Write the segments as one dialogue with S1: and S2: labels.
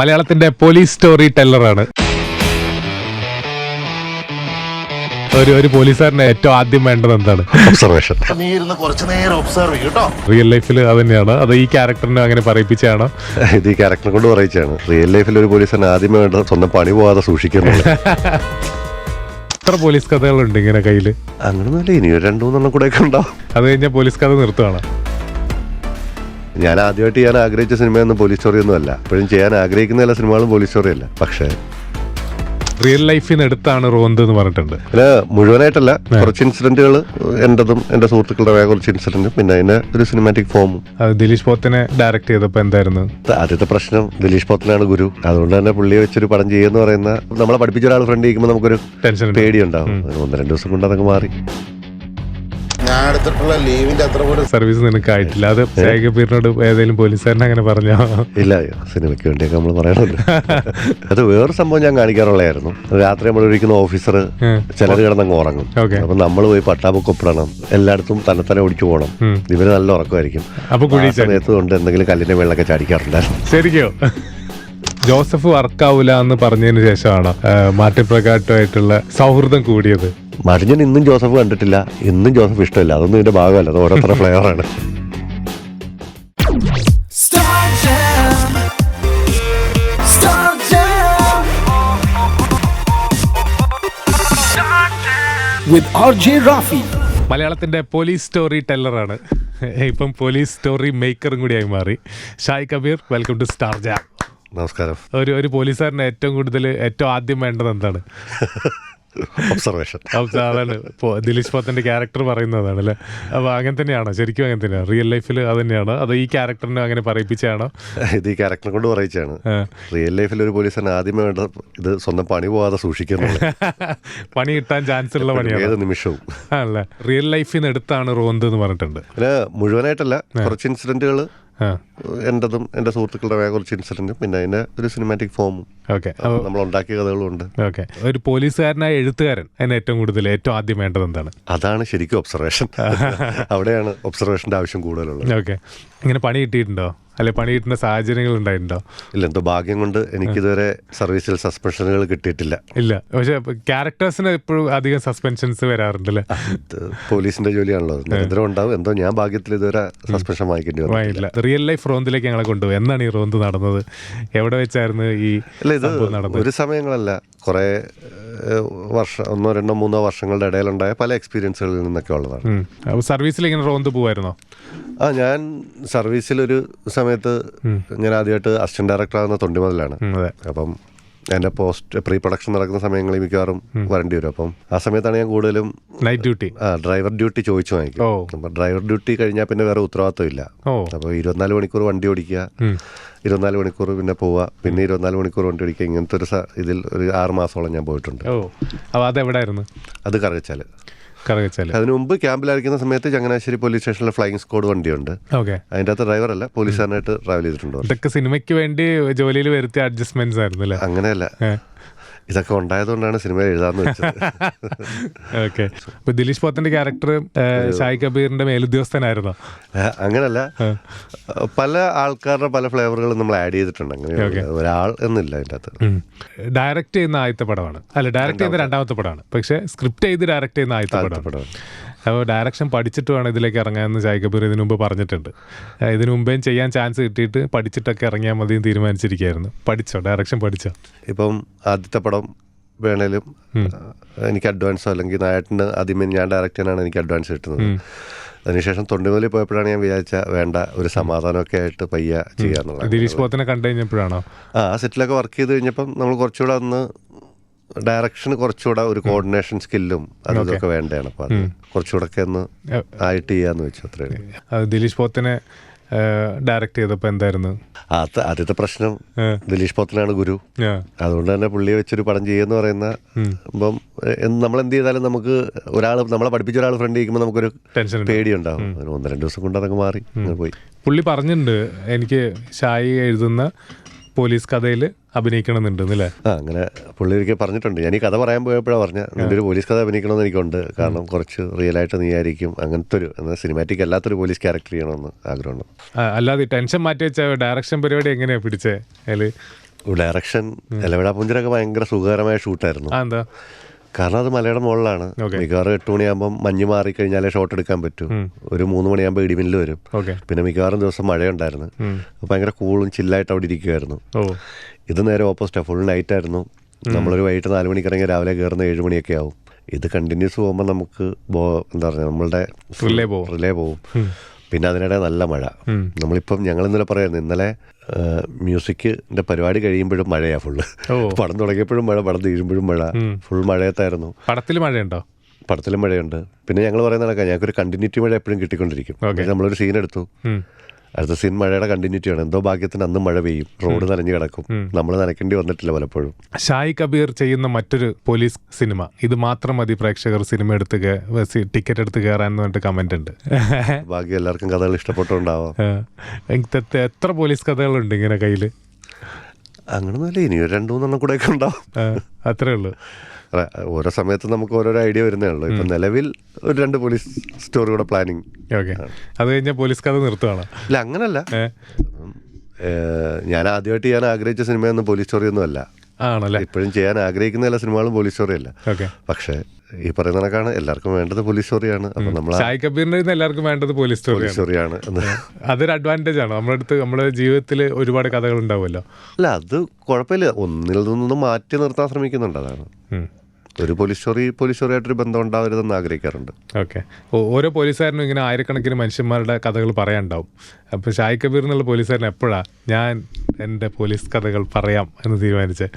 S1: മലയാളത്തിന്റെ police story ടെല്ലറാണ് ഒരു ഒരു പോലീസുകാരന് ഏറ്റവും ആദ്യം വേണ്ടത് എന്താണ്?
S2: ഒബ്സർവേഷൻ
S3: നീ ഇരുന്ന് കുറച്ചു നേരം ഒബ്സർവ് കേട്ടോ.
S1: റിയൽ ലൈഫിൽ അത് തന്നെയാണ് അത് ഈ ക്യാരക്ടറിനെ അങ്ങനെ പറയിപ്പിച്ചാണോ
S2: ഇത് ഈ ക്യാരക്ടറെ കൊണ്ട് പറയിച്ചാണ് റിയൽ ലൈഫിൽ ഒരു പോലീസുകാരൻ ആദ്യം വേണ്ടത് സ്വന്തം പണി പോകാതെ സൂക്ഷിക്കുന്നു
S1: എത്ര പോലീസ് കഥകളുണ്ട് ഇങ്ങനെ കയ്യിൽ.
S2: അങ്ങനൊന്നുമില്ല ഇനി രണ്ടു മൂന്നെണ്ണം കൂടെ ഒക്കെ ഉണ്ടാവും.
S1: അത് കഴിഞ്ഞാൽ പോലീസ് കഥ നിർത്തുകയാണ്
S2: ഞാൻ ആദ്യമായിട്ട് ചെയ്യാൻ ആഗ്രഹിച്ച സിനിമയൊന്നും പോലീസ് സ്റ്റോറി ഒന്നും അല്ല. ഇപ്പോഴും ചെയ്യാൻ ആഗ്രഹിക്കുന്ന എല്ലാ സിനിമകളും പോലീസ് സ്റ്റോറിയല്ല. പക്ഷേ
S1: റിയൽ ലൈഫിൽ നിന്ന് എടുത്താണ് റോന്ത് എന്ന് പറഞ്ഞിട്ടുണ്ട്.
S2: അല്ല മുഴുവനായിട്ടല്ല കുറച്ച് ഇൻസിഡന്റുകൾ എന്റതും എന്റെ സുഹൃത്തുക്കളുടെ കുറച്ച് ഇൻസിഡന്റും പിന്നെ അതിന്റെ ഒരു സിനിമാറ്റിക് ഫോമും
S1: ദിലീഷ് പോത്തിനെ ഡയറക്ട് ചെയ്തപ്പോൾ എന്തായിരുന്നു?
S2: ആദ്യത്തെ പ്രശ്നം ദിലീഷ് പോത്തനാണ് ഗുരു. അതുകൊണ്ട് തന്നെ പുള്ളിയെ വെച്ചൊരു പടം ചെയ്യുമെന്ന് പറയുന്ന നമ്മളെ പഠിപ്പിച്ച ഒരാൾ ഫ്രണ്ട് ഇരിക്കുമ്പോൾ നമുക്കൊരു
S1: ടെൻഷൻ
S2: പേടിയുണ്ടാവും. ഒന്ന് രണ്ട് ദിവസം കൊണ്ട് അതൊക്കെ മാറി.
S3: ഞാൻ എടുത്തിട്ടുള്ള ലീവിന്റെ അത്ര കൂടെ
S1: സർവീസ് നിനക്ക് ആയിട്ടില്ല അത് ഷായി കബീറിനോട് ഏതെങ്കിലും പോലീസുകാരനെ അങ്ങനെ പറഞ്ഞോ?
S2: ഇല്ല സിനിമയ്ക്ക് വേണ്ടിയൊക്കെ നമ്മൾ പറയണമല്ലോ അത് വേറൊരു സംഭവം ഞാൻ കാണിക്കാറുള്ളതായിരുന്നു. രാത്രി നമ്മൾ ഒരിക്കുന്ന ഓഫീസർ
S1: ചില
S2: ചിലർ കിടന്നങ്ങ് ഉറങ്ങും. അപ്പൊ നമ്മൾ പോയി പട്ടാബുക്ക് ഒപ്പിടണം എല്ലായിടത്തും തന്നെ തന്നെ ഓടിച്ചു പോകണം. ഇവർ നല്ല ഉറക്കമായിരിക്കും.
S1: അപ്പൊ.
S2: സമയത്ത് കൊണ്ട് എന്തെങ്കിലും കല്ലിന്റെ വെള്ളമൊക്കെ ചാടിക്കാറുണ്ടായിരുന്നു.
S1: ശരിക്കോ? ജോസഫ് വർക്കാവൂല എന്ന് പറഞ്ഞതിന് ശേഷമാണ് ആ, മാർട്ടിൻ പ്രകാട്ടുമായിട്ടുള്ള സൗഹൃദം കൂടിയത്.
S2: മറിഞ്ഞൻ ഇന്നും ജോസഫ് കണ്ടിട്ടില്ല ഇന്നും ജോസഫ് ഇഷ്ടമില്ല. അതൊന്നും ഇതിന്റെ ഭാഗമല്ല അത് ഓരോരുത്തരുടെ ഫ്ലേവറാണ്
S4: with Jam. Star Jam. With RJ Rafi.
S1: മലയാളത്തിന്റെ പോലീസ് സ്റ്റോറി ടെല്ലറാണ് ഇപ്പം പോലീസ് സ്റ്റോറി മേക്കറും കൂടിയായി മാറി. Shahi Kabir welcome to star jam
S2: നമസ്കാരം.
S1: ഒരു ഒരു പോലീസുകാരന് ഏറ്റവും കൂടുതൽ ഏറ്റവും ആദ്യം വേണ്ടത് എന്താണ്?
S2: ഒബ്സർവേഷൻ
S1: അതാണ് ഇപ്പോ ദിലീഷ് പത്തിന്റെ ക്യാരക്ടർ പറയുന്നതാണ് അല്ലേ അപ്പോൾ അങ്ങനെ തന്നെയാണോ? ശരിക്കും അങ്ങനെ തന്നെയാണ്? റിയൽ ലൈഫിൽ അത് തന്നെയാണ് അത് ഈ ക്യാരക്ടറിനെ അങ്ങനെ പറയിപ്പിച്ചാണോ
S2: ഇത് ഈ ക്യാരക്ടറിനെ കൊണ്ട് പറയിച്ചാണ് റിയൽ ലൈഫിൽ ഒരു പോലീസിന് ആദ്യമേ വേണ്ട ഇത് സ്വന്തം പണി പോവാതെ സൂക്ഷിക്കുന്നു
S1: പണി കിട്ടാൻ ചാൻസ് ഉള്ള പണിയാണ്?
S2: ഏത് നിമിഷവും.
S1: അല്ല റിയൽ ലൈഫിൽ നിന്ന് എടുത്താണ് റോന്ത് എന്ന് പറഞ്ഞിട്ടുണ്ട്.
S2: മുഴുവനായിട്ടല്ല കുറച്ച് ഇൻസിഡന്റുകൾ എന്റെതും എന്റെ സുഹൃത്തുക്കളുടെ കുറച്ച് ഇൻസിഡന്റും പിന്നെ അതിന്റെ ഒരു സിനിമാറ്റിക് ഫോമും
S1: ഓക്കെ.
S2: നമ്മൾ ഉണ്ടാക്കിയ കഥകളും ഉണ്ട്
S1: ഓക്കെ. ഒരു പോലീസുകാരനായ എഴുത്തുകാരൻ അതിന് ഏറ്റവും കൂടുതൽ ഏറ്റവും ആദ്യം വേണ്ടത് എന്താണ്?
S2: അതാണ് ശരിക്കും ഒബ്സർവേഷൻ അവിടെയാണ് ഒബ്സർവേഷന്റെ ആവശ്യം കൂടുതലുള്ളത്.
S1: ഓക്കെ. ഇങ്ങനെ പണി കിട്ടിയിട്ടുണ്ടോ? അല്ലെ പണി കിട്ടുന്ന സാഹചര്യങ്ങൾ ഉണ്ടായിട്ടുണ്ടോ?
S2: ഇല്ല എന്തോ ഭാഗ്യം കൊണ്ട് എനിക്കിതുവരെ സർവീസിൽ സസ്പെൻഷനുകൾ കിട്ടിയിട്ടില്ല.
S1: ഇല്ല. പക്ഷെ ക്യാരക്ടേഴ്സിന് എപ്പോഴും അധികം സസ്പെൻഷൻസ് വരാറുണ്ടല്ലേ?
S2: പോലീസിന്റെ ജോലിയാണല്ലോ. നിരന്തരം ഉണ്ടാവും. എന്തോ ഞാൻ ഭാഗ്യത്തിൽ ഇതുവരെ സസ്പെൻഷൻ വാങ്ങിക്കേണ്ടി വന്നു
S1: റിയൽ ലൈഫ് റോന്തിലേക്ക് ഞങ്ങളെ കൊണ്ടുപോയി. എന്നാണ് ഈ റോന്ത് നടന്നത്? എവിടെ വെച്ചായിരുന്നു ഈ
S2: അല്ല ഇത് ഒരു സമയങ്ങളല്ല. കുറേ വർഷം ഒന്നോ രണ്ടോ മൂന്നോ വർഷങ്ങളുടെ ഇടയിലുണ്ടായ പല എക്സ്പീരിയൻസുകളിൽ നിന്നൊക്കെ ഉള്ളതാണ്.
S1: സർവീസിൽ ഇങ്ങനെ റോന്ത് പോവായിരുന്നോ?
S2: ആ ഞാൻ സർവീസിലൊരു സമയത്ത് ഞാൻ ആദ്യമായിട്ട് അസിസ്റ്റന്റ് ഡയറക്ടർ ആകുന്ന തൊണ്ടിമുതലാണ് അപ്പം എന്റെ പോസ്റ്റ് പ്രീ പ്രൊഡക്ഷൻ നടക്കുന്ന സമയങ്ങളിൽ മിക്കവാറും വരേണ്ടി വരും. അപ്പം ആ സമയത്താണ് ഞാൻ കൂടുതലും
S1: നൈറ്റ് ഡ്യൂട്ടി
S2: ആ ഡ്രൈവർ ഡ്യൂട്ടി ചോദിച്ചു വാങ്ങിക്കും അപ്പൊ ഡ്രൈവർ ഡ്യൂട്ടി കഴിഞ്ഞാൽ പിന്നെ വേറെ ഉത്തരവാദിത്വം ഇല്ല
S1: ഓ.
S2: അപ്പോൾ ഇരുപത്തിനാല് മണിക്കൂർ വണ്ടി ഓടിക്കുക. ഇരുപത്തിനാല് മണിക്കൂർ പിന്നെ പോവുക. പിന്നെ ഇരുപത്തിനാല് മണിക്കൂർ വണ്ടി ഓടിക്കുക. ഇങ്ങനത്തെ ഒരു ഇതിൽ ഒരു ആറ് മാസത്തോളം ഞാൻ പോയിട്ടുണ്ട്. അത് കറകച്ചാൽ അതിനു മുമ്പ് ക്യാമ്പിലായിരിക്കുന്ന സമയത്ത് ചങ്ങനാശ്ശേരി പോലീസ് സ്റ്റേഷനിലെ ഫ്ലൈയിങ് സ്ക്വാഡ് വണ്ടിയുണ്ട്.
S1: ഓക്കെ.
S2: അകത്ത് ഡ്രൈവർ അല്ല പോലീസുകാരനായിട്ട് ട്രാവൽ ചെയ്തിട്ടുണ്ട്.
S1: സിനിമയ്ക്ക് വേണ്ടി ജോലിയിൽ വരുത്തിയ അഡ്ജസ്റ്റ്മെന്റ്സ് ആയിരുന്നു
S2: അങ്ങനെയല്ല. ഇതൊക്കെ ഉണ്ടായതുകൊണ്ടാണ് സിനിമ എഴുതാന്ന് വെച്ചത്.
S1: ഓക്കെ. അപ്പൊ ദിലീഷ് പോത്തന്റെ ക്യാരക്ടർ ഷായി കബീറിന്റെ മേലുദ്യോഗസ്ഥനായിരുന്നോ?
S2: അങ്ങനല്ല. പല ആൾക്കാരുടെ പല ഫ്ലേവറുകളും നമ്മൾ ആഡ് ചെയ്തിട്ടുണ്ട്. അങ്ങനെ ഒരാൾ എന്നില്ല അതിന്റെ അകത്ത്.
S1: ഡയറക്റ്റ് ചെയ്യുന്ന ആദ്യത്തെ പടമാണ്. അല്ല ഡയറക്റ്റ് ചെയ്യുന്ന രണ്ടാമത്തെ പടമാണ്. പക്ഷെ സ്ക്രിപ്റ്റ് ചെയ്ത് ഡയറക്റ്റ് ചെയ്യുന്ന ആദ്യത്തെ
S2: ആദ്യത്തെ
S1: പടമാണ്. അപ്പോൾ ഡയറക്ഷൻ പഠിച്ചിട്ട് വേണം ഇതിലേക്ക് ഇറങ്ങാമെന്ന് ചായ് കപൂർ ഇതിനു മുമ്പ് പറഞ്ഞിട്ടുണ്ട്. ഇതിനു മുമ്പേയും ചെയ്യാൻ ചാൻസ് കിട്ടിയിട്ട് പഠിച്ചിട്ടൊക്കെ ഇറങ്ങിയാൽ മതി തീരുമാനിച്ചിരിക്കുകയായിരുന്നു. പഠിച്ചോ? ഡയറക്ഷൻ പഠിച്ചോ?
S2: ഇപ്പം ആദ്യത്തെ പടം വേണേലും എനിക്ക് അഡ്വാൻസോ അല്ലെങ്കിൽ നായട്ടിന് ആദ്യമേ ഞാൻ ഡയറക്റ്റ് ചെയ്യാനാണ് എനിക്ക് അഡ്വാൻസ് കിട്ടുന്നത്. അതിനുശേഷം തൊണ്ടിമുതലിൽ പോയപ്പോഴാണ് ഞാൻ വിചാരിച്ച വേണ്ട ഒരു സമാധാനമൊക്കെ ആയിട്ട് പയ്യ ചെയ്യാന്നുള്ളത്
S1: ദിലീഷ് പോത്തിനെ കണ്ടു കഴിഞ്ഞപ്പോഴാണോ?
S2: ആ ആ സെറ്റിലൊക്കെ വർക്ക് ചെയ്ത് കഴിഞ്ഞപ്പം നമ്മൾ കുറച്ചുകൂടെ ഒന്ന് ഡയറക്ഷൻ കുറച്ചുകൂടെ ഒരു കോർഡിനേഷൻ സ്കില്ലും അതും ഇതൊക്കെ വേണ്ടതാണ്. അപ്പോൾ അത് കുറച്ചുകൂടെ ഒക്കെ ഒന്ന് ആയിട്ട് ചെയ്യാന്ന് വെച്ചു അത്രേ
S1: അത് ദിലീഷ് പോത്തിനെ ഡയറക്ട് ചെയ്തപ്പോൾ എന്തായിരുന്നു?
S2: ആദ്യത്തെ പ്രശ്നം. ദിലീഷ് പോത്തനാണ് ഗുരു. അതുകൊണ്ട് തന്നെ പുള്ളിയെ വെച്ചൊരു പടം ചെയ്യുമെന്ന് പറയുന്ന ഇപ്പം നമ്മൾ എന്ത് ചെയ്താലും നമുക്ക് ഒരാൾ നമ്മളെ പഠിപ്പിച്ച ഒരാൾ ഫ്രണ്ട് ഇരിക്കുമ്പോൾ നമുക്കൊരു
S1: ടെൻഷൻ പേടി
S2: പേടിയുണ്ടാവും. ഒന്ന് രണ്ട് ദിവസം കൊണ്ട് അതൊക്കെ മാറി പോയി.
S1: പുള്ളി പറഞ്ഞിട്ടുണ്ട് എനിക്ക് ഷായി എഴുതുന്ന പോലീസ് കഥയിൽ അഭിനയിക്കണമെന്നുണ്ട് അല്ലേ
S2: ആ അങ്ങനെ പുള്ളി ഒരിക്കൽ പറഞ്ഞിട്ടുണ്ട്. ഞാൻ ഈ കഥ പറയാൻ പോയപ്പോഴാണ് പറഞ്ഞ നിന്റെ ഒരു പോലീസ് കഥ അഭിനയിക്കണമെന്ന് എനിക്കുണ്ട്. കാരണം കുറച്ച് റിയൽ ആയിട്ട് നീ ആയിരിക്കും അങ്ങനത്തെ ഒരു സിനിമാറ്റിക് അല്ലാത്തൊരു പോലീസ് ക്യാരക്ടർ ചെയ്യണമെന്ന് ആഗ്രഹമുണ്ട്.
S1: അല്ലാതെ ടെൻഷൻ മാറ്റി വെച്ച ഡയറക്ഷൻ പരിപാടി എങ്ങനെയാ പിടിച്ചേ?
S2: ഡയറക്ഷൻ എലവിടാ പുഞ്ചിരൊക്കെ ഭയങ്കര സുഖകരമായ ഷൂട്ടായിരുന്നു
S1: എന്താ?
S2: കാരണം അത് മലയുടെ മുകളിലാണ്. മിക്കവാറും എട്ട് മണിയാകുമ്പോൾ മഞ്ഞ് മാറി കഴിഞ്ഞാലേ ഷോട്ട് എടുക്കാൻ പറ്റൂ. ഒരു മൂന്ന് മണിയാകുമ്പോൾ ഇടിമിന്നൽ വരും. പിന്നെ മിക്കവാറും ദിവസം മഴയുണ്ടായിരുന്നു. ഭയങ്കര കൂളും ചില്ലായിട്ട് അവിടെ ഇരിക്കുമായിരുന്നു ഇത് നേരെ ഓപ്പോസിറ്റാണ് ഫുൾ നൈറ്റ് ആയിരുന്നു. നമ്മളൊരു വൈകിട്ട് നാല് മണിക്ക് ഇറങ്ങി രാവിലെ കയറുന്ന ഏഴ് മണിയൊക്കെ ആവും. ഇത് കണ്ടിന്യൂസ് പോകുമ്പോൾ നമുക്ക് എന്താ പറയുക നമ്മളുടെ റിലേ പോവും പിന്നെ അതിനിടെ നല്ല മഴ. നമ്മളിപ്പം ഞങ്ങൾ ഇന്നലെ പറയായിരുന്നു ഇന്നലെ മ്യൂസിക്കിന്റെ പരിപാടി കഴിയുമ്പോഴും മഴയാ ഫുള്ള്. പടം തുടങ്ങിയപ്പോഴും മഴ പടം തീരുമ്പോഴും മഴ. ഫുൾ മഴയത്തായിരുന്നു.
S1: പടത്തിൽ മഴയുണ്ടോ?
S2: പടത്തിലും മഴയുണ്ട്. പിന്നെ ഞങ്ങൾ പറയുന്ന കണക്കാ ഞങ്ങൾക്കൊരു കണ്ടിന്യൂറ്റി മഴ എപ്പോഴും കിട്ടിക്കൊണ്ടിരിക്കും. നമ്മളൊരു സീൻ എടുത്തു. അടുത്ത സീൻ മഴയുടെ കണ്ടിന്യൂറ്റിയാണ് എന്തോ ഭാഗ്യത്തിന് അന്നും മഴ പെയ്യും. റോഡ് നനഞ്ഞു കിടക്കും. നമ്മൾ നനയ്ക്കേണ്ടി വന്നിട്ടില്ല പലപ്പോഴും.
S1: ഷായി കബീർ ചെയ്യുന്ന മറ്റൊരു പോലീസ് സിനിമ. ഇത് മാത്രം മതി പ്രേക്ഷകർ സിനിമ എടുത്ത് ടിക്കറ്റ് എടുത്ത് കയറാൻ പറഞ്ഞിട്ട് കമന്റ് ഉണ്ട്.
S2: ബാക്കി എല്ലാവർക്കും കഥകൾ ഇഷ്ടപ്പെട്ടുണ്ടാവാം.
S1: എത്ര- പോലീസ് കഥകളുണ്ട് ഇങ്ങനെ കയ്യിൽ
S2: അങ്ങനെ ഇനി രണ്ടു മൂന്നെണ്ണം കൂടെ ഒക്കെ ഉണ്ടാവും
S1: അത്രേ ഉള്ളൂ.
S2: ഓരോ സമയത്ത് നമുക്ക് ഓരോരോ ഐഡിയ വരുന്നേ ഉള്ളൂ ഇപ്പൊ നിലവിൽ ഒരു രണ്ട് പോലീസ് സ്റ്റോറിയുടെ പ്ലാനിങ്.
S1: അത് കഴിഞ്ഞാൽ പോലീസ് കഥ നിർത്തുകയാണ്
S2: ഇല്ല അങ്ങനല്ല. ഞാൻ ആദ്യമായിട്ട് ചെയ്യാൻ ആഗ്രഹിച്ച സിനിമയൊന്നും പോലീസ് സ്റ്റോറി ഒന്നും അല്ല.
S1: ആണല്ലേ?
S2: ഇപ്പോഴും ചെയ്യാൻ ആഗ്രഹിക്കുന്ന എല്ലാ സിനിമകളും പോലീസ് സ്റ്റോറി അല്ല
S1: ഓക്കെ.
S2: പക്ഷേ ഈ പറയുന്ന കണക്കാണ് എല്ലാവർക്കും വേണ്ടത് പോലീസ് സ്റ്റോറിയാണ്. അപ്പൊ നമ്മൾ
S1: സായി കബീറിന്റെ എല്ലാവർക്കും വേണ്ടത് പോലീസ്
S2: സ്റ്റോറി
S1: സ്റ്റോറിയാണ്. അതൊരു അഡ്വാന്റേജ് ആണ്. നമ്മുടെ അടുത്ത് നമ്മുടെ ജീവിതത്തിൽ ഒരുപാട് കഥകൾ ഉണ്ടാവുമല്ലോ.
S2: അല്ല അത് കുഴപ്പമില്ല. ഒന്നിൽ നിന്നും മാറ്റി നിർത്താൻ ശ്രമിക്കുന്നുണ്ട് അതാണ്. ഒരു പോലീസ് സ്റ്റോറി പോലീസ് സ്റ്റോറിയായിട്ടൊരു ബന്ധം ഉണ്ടാവരുതെന്ന് ആഗ്രഹിക്കാറുണ്ട്.
S1: ഓക്കെ. ഓരോ പോലീസുകാരനും ഇങ്ങനെ ആയിരക്കണക്കിന് മനുഷ്യന്മാരുടെ കഥകൾ പറയാനുണ്ടാവും. അപ്പോൾ ഷായ് കബീർ എന്നുള്ള പോലീസുകാരൻ എപ്പോഴാണ് ഞാൻ എന്റെ പോലീസ് കഥകൾ പറയാം എന്ന് തീരുമാനിച്ച്?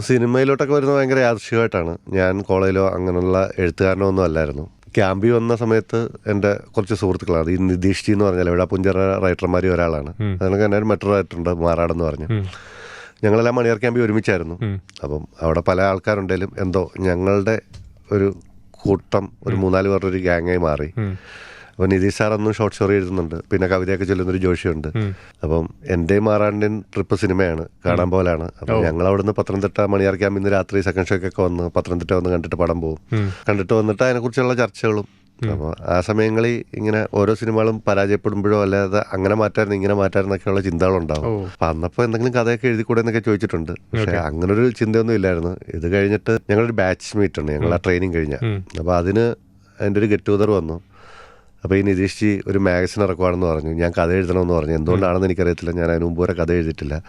S2: സിനിമയിലോട്ടൊക്കെ വരുന്നത് ഭയങ്കര ആദർശികമായിട്ടാണ് ഞാൻ കോളേജിലോ അങ്ങനെയുള്ള എഴുത്തുകാരനോ ഒന്നും അല്ലായിരുന്നു. ക്യാമ്പി വന്ന സമയത്ത് എന്റെ കുറച്ച് സുഹൃത്തുക്കളാണ്. ഈ നിതീഷ് ജി എന്ന് പറഞ്ഞാൽ ഇവിടെ പുഞ്ചറ റൈറ്റർമാരിൽ ഒരാളാണ്. അതിനൊക്കെ എന്റെ ഒരു മെട്രോ റൈറ്ററുണ്ട് മാറാടെന്ന് പറഞ്ഞ്. ഞങ്ങളെല്ലാം മണിയർ ക്യാമ്പിൽ ഒരുമിച്ചായിരുന്നു. അപ്പം അവിടെ പല ആൾക്കാരുണ്ടെങ്കിലും എന്തോ ഞങ്ങളുടെ ഒരു കൂട്ടം ഒരു മൂന്നാൽ പേരുടെ ഒരു ഗ്യാങ്ങായി മാറി. അപ്പോൾ നിതീഷ് സാർ അന്നും ഷോർട്ട് സ്റ്റോറി എഴുതുന്നുണ്ട്. പിന്നെ കവിതയൊക്കെ ചൊല്ലുന്നൊരു ജോഷിയുണ്ട്. അപ്പം എന്റെയും മാറാണ്ടിൻ ട്രിപ്പ് സിനിമയാണ്. കാണാൻ പോലാണ്. അപ്പം ഞങ്ങൾ അവിടുന്ന് പത്തനംതിട്ട മണിയാർ ക്യാമ്പിൽ നിന്ന് രാത്രി സെക്കൻഡ് ഷോക്കൊക്കെ വന്ന് പത്തനംതിട്ട വന്ന് കണ്ടിട്ട് പടം പോകും കണ്ടിട്ട് വന്നിട്ട് അതിനെക്കുറിച്ചുള്ള ചർച്ചകളും അപ്പോൾ ആ സമയങ്ങളിൽ ഇങ്ങനെ ഓരോ സിനിമകളും പരാജയപ്പെടുമ്പോഴോ അല്ലാതെ അങ്ങനെ മാറ്റായിരുന്നു ഇങ്ങനെ മാറ്റായിരുന്നൊക്കെയുള്ള ചിന്തകളുണ്ടാവും. അപ്പം അന്നപ്പോ എന്തെങ്കിലും കഥയൊക്കെ എഴുതി കൂടെ എന്നൊക്കെ ചോദിച്ചിട്ടുണ്ട്. പക്ഷേ അങ്ങനെ ഒരു ചിന്തയൊന്നും ഇല്ലായിരുന്നു. ഇത് കഴിഞ്ഞിട്ട് ഞങ്ങളൊരു ബാച്ച് മീറ്റ് ഉണ്ട് ഞങ്ങൾ ആ ട്രെയിനിങ് കഴിഞ്ഞ. അപ്പോൾ അതിന് എന്റെ ഒരു ഗെറ്റ് ടുഗദർ വന്നു. അപ്പോൾ ഈ നിതീഷ് ജി ഒരു മാഗസിൻ ഇറക്കുവാണെന്ന് പറഞ്ഞു. ഞാൻ കഥ എഴുതണമെന്ന് പറഞ്ഞു. എന്തുകൊണ്ടാണെന്ന് എനിക്കറിയത്തില്ല. ഞാൻ അതിന് മുമ്പ് വരെ കഥ എഴുതിയിട്ടില്ല.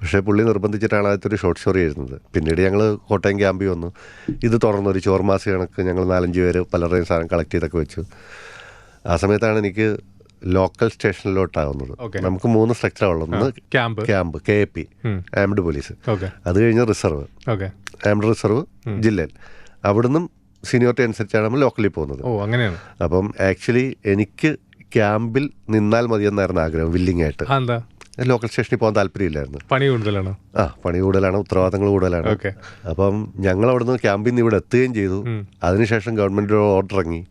S2: പക്ഷേ പുള്ളി നിർബന്ധിച്ചിട്ടാണ് ആദ്യത്തെ ഒരു ഷോർട്ട് സ്റ്റോറി എഴുതുന്നത്. പിന്നീട് ഞങ്ങൾ കോട്ടയം ക്യാമ്പിൽ വന്നു. ഇത് തുറന്നു ഒരു ചോർമാസ കണക്ക് ഞങ്ങൾ നാലഞ്ച് പേര് പലരുടെയും സാധനം കളക്ട് ചെയ്തൊക്കെ വെച്ചു. ആ സമയത്താണ് എനിക്ക് ലോക്കൽ സ്റ്റേഷനിലോട്ടാവുന്നത്. നമുക്ക് മൂന്ന് സ്ട്രക്ചറാണ് ഉള്ളത്. ഒന്ന്
S1: camp
S2: camp K A P armed police അത് കഴിഞ്ഞ് റിസർവ് ആംഡ് റിസർവ് ജില്ലയിൽ. അവിടുന്നും സീനിയോറിറ്റി അനുസരിച്ചാണ് നമ്മൾ ലോക്കലിൽ പോകുന്നത്.
S1: അങ്ങനെയാണ്.
S2: അപ്പം ആക്ച്വലി എനിക്ക് ക്യാമ്പിൽ നിന്നാൽ മതിയെന്നായിരുന്നു ആഗ്രഹം വില്ലിംഗ് ആയിട്ട്. ലോക്കൽ സ്റ്റേഷനിൽ പോകാൻ താല്പര്യമില്ലായിരുന്നു.
S1: പണി കൂടുതലാണ്?
S2: ആ പണി കൂടുതലാണ് ഉത്തരവാദിത്തങ്ങൾ കൂടുതലാണ്. അപ്പം ഞങ്ങൾ അവിടുന്ന് ക്യാമ്പിൽ നിന്ന് ഇവിടെ എത്തുകയും ചെയ്തു. അതിനുശേഷം ഗവൺമെന്റ് ഓർഡർ ഇറങ്ങി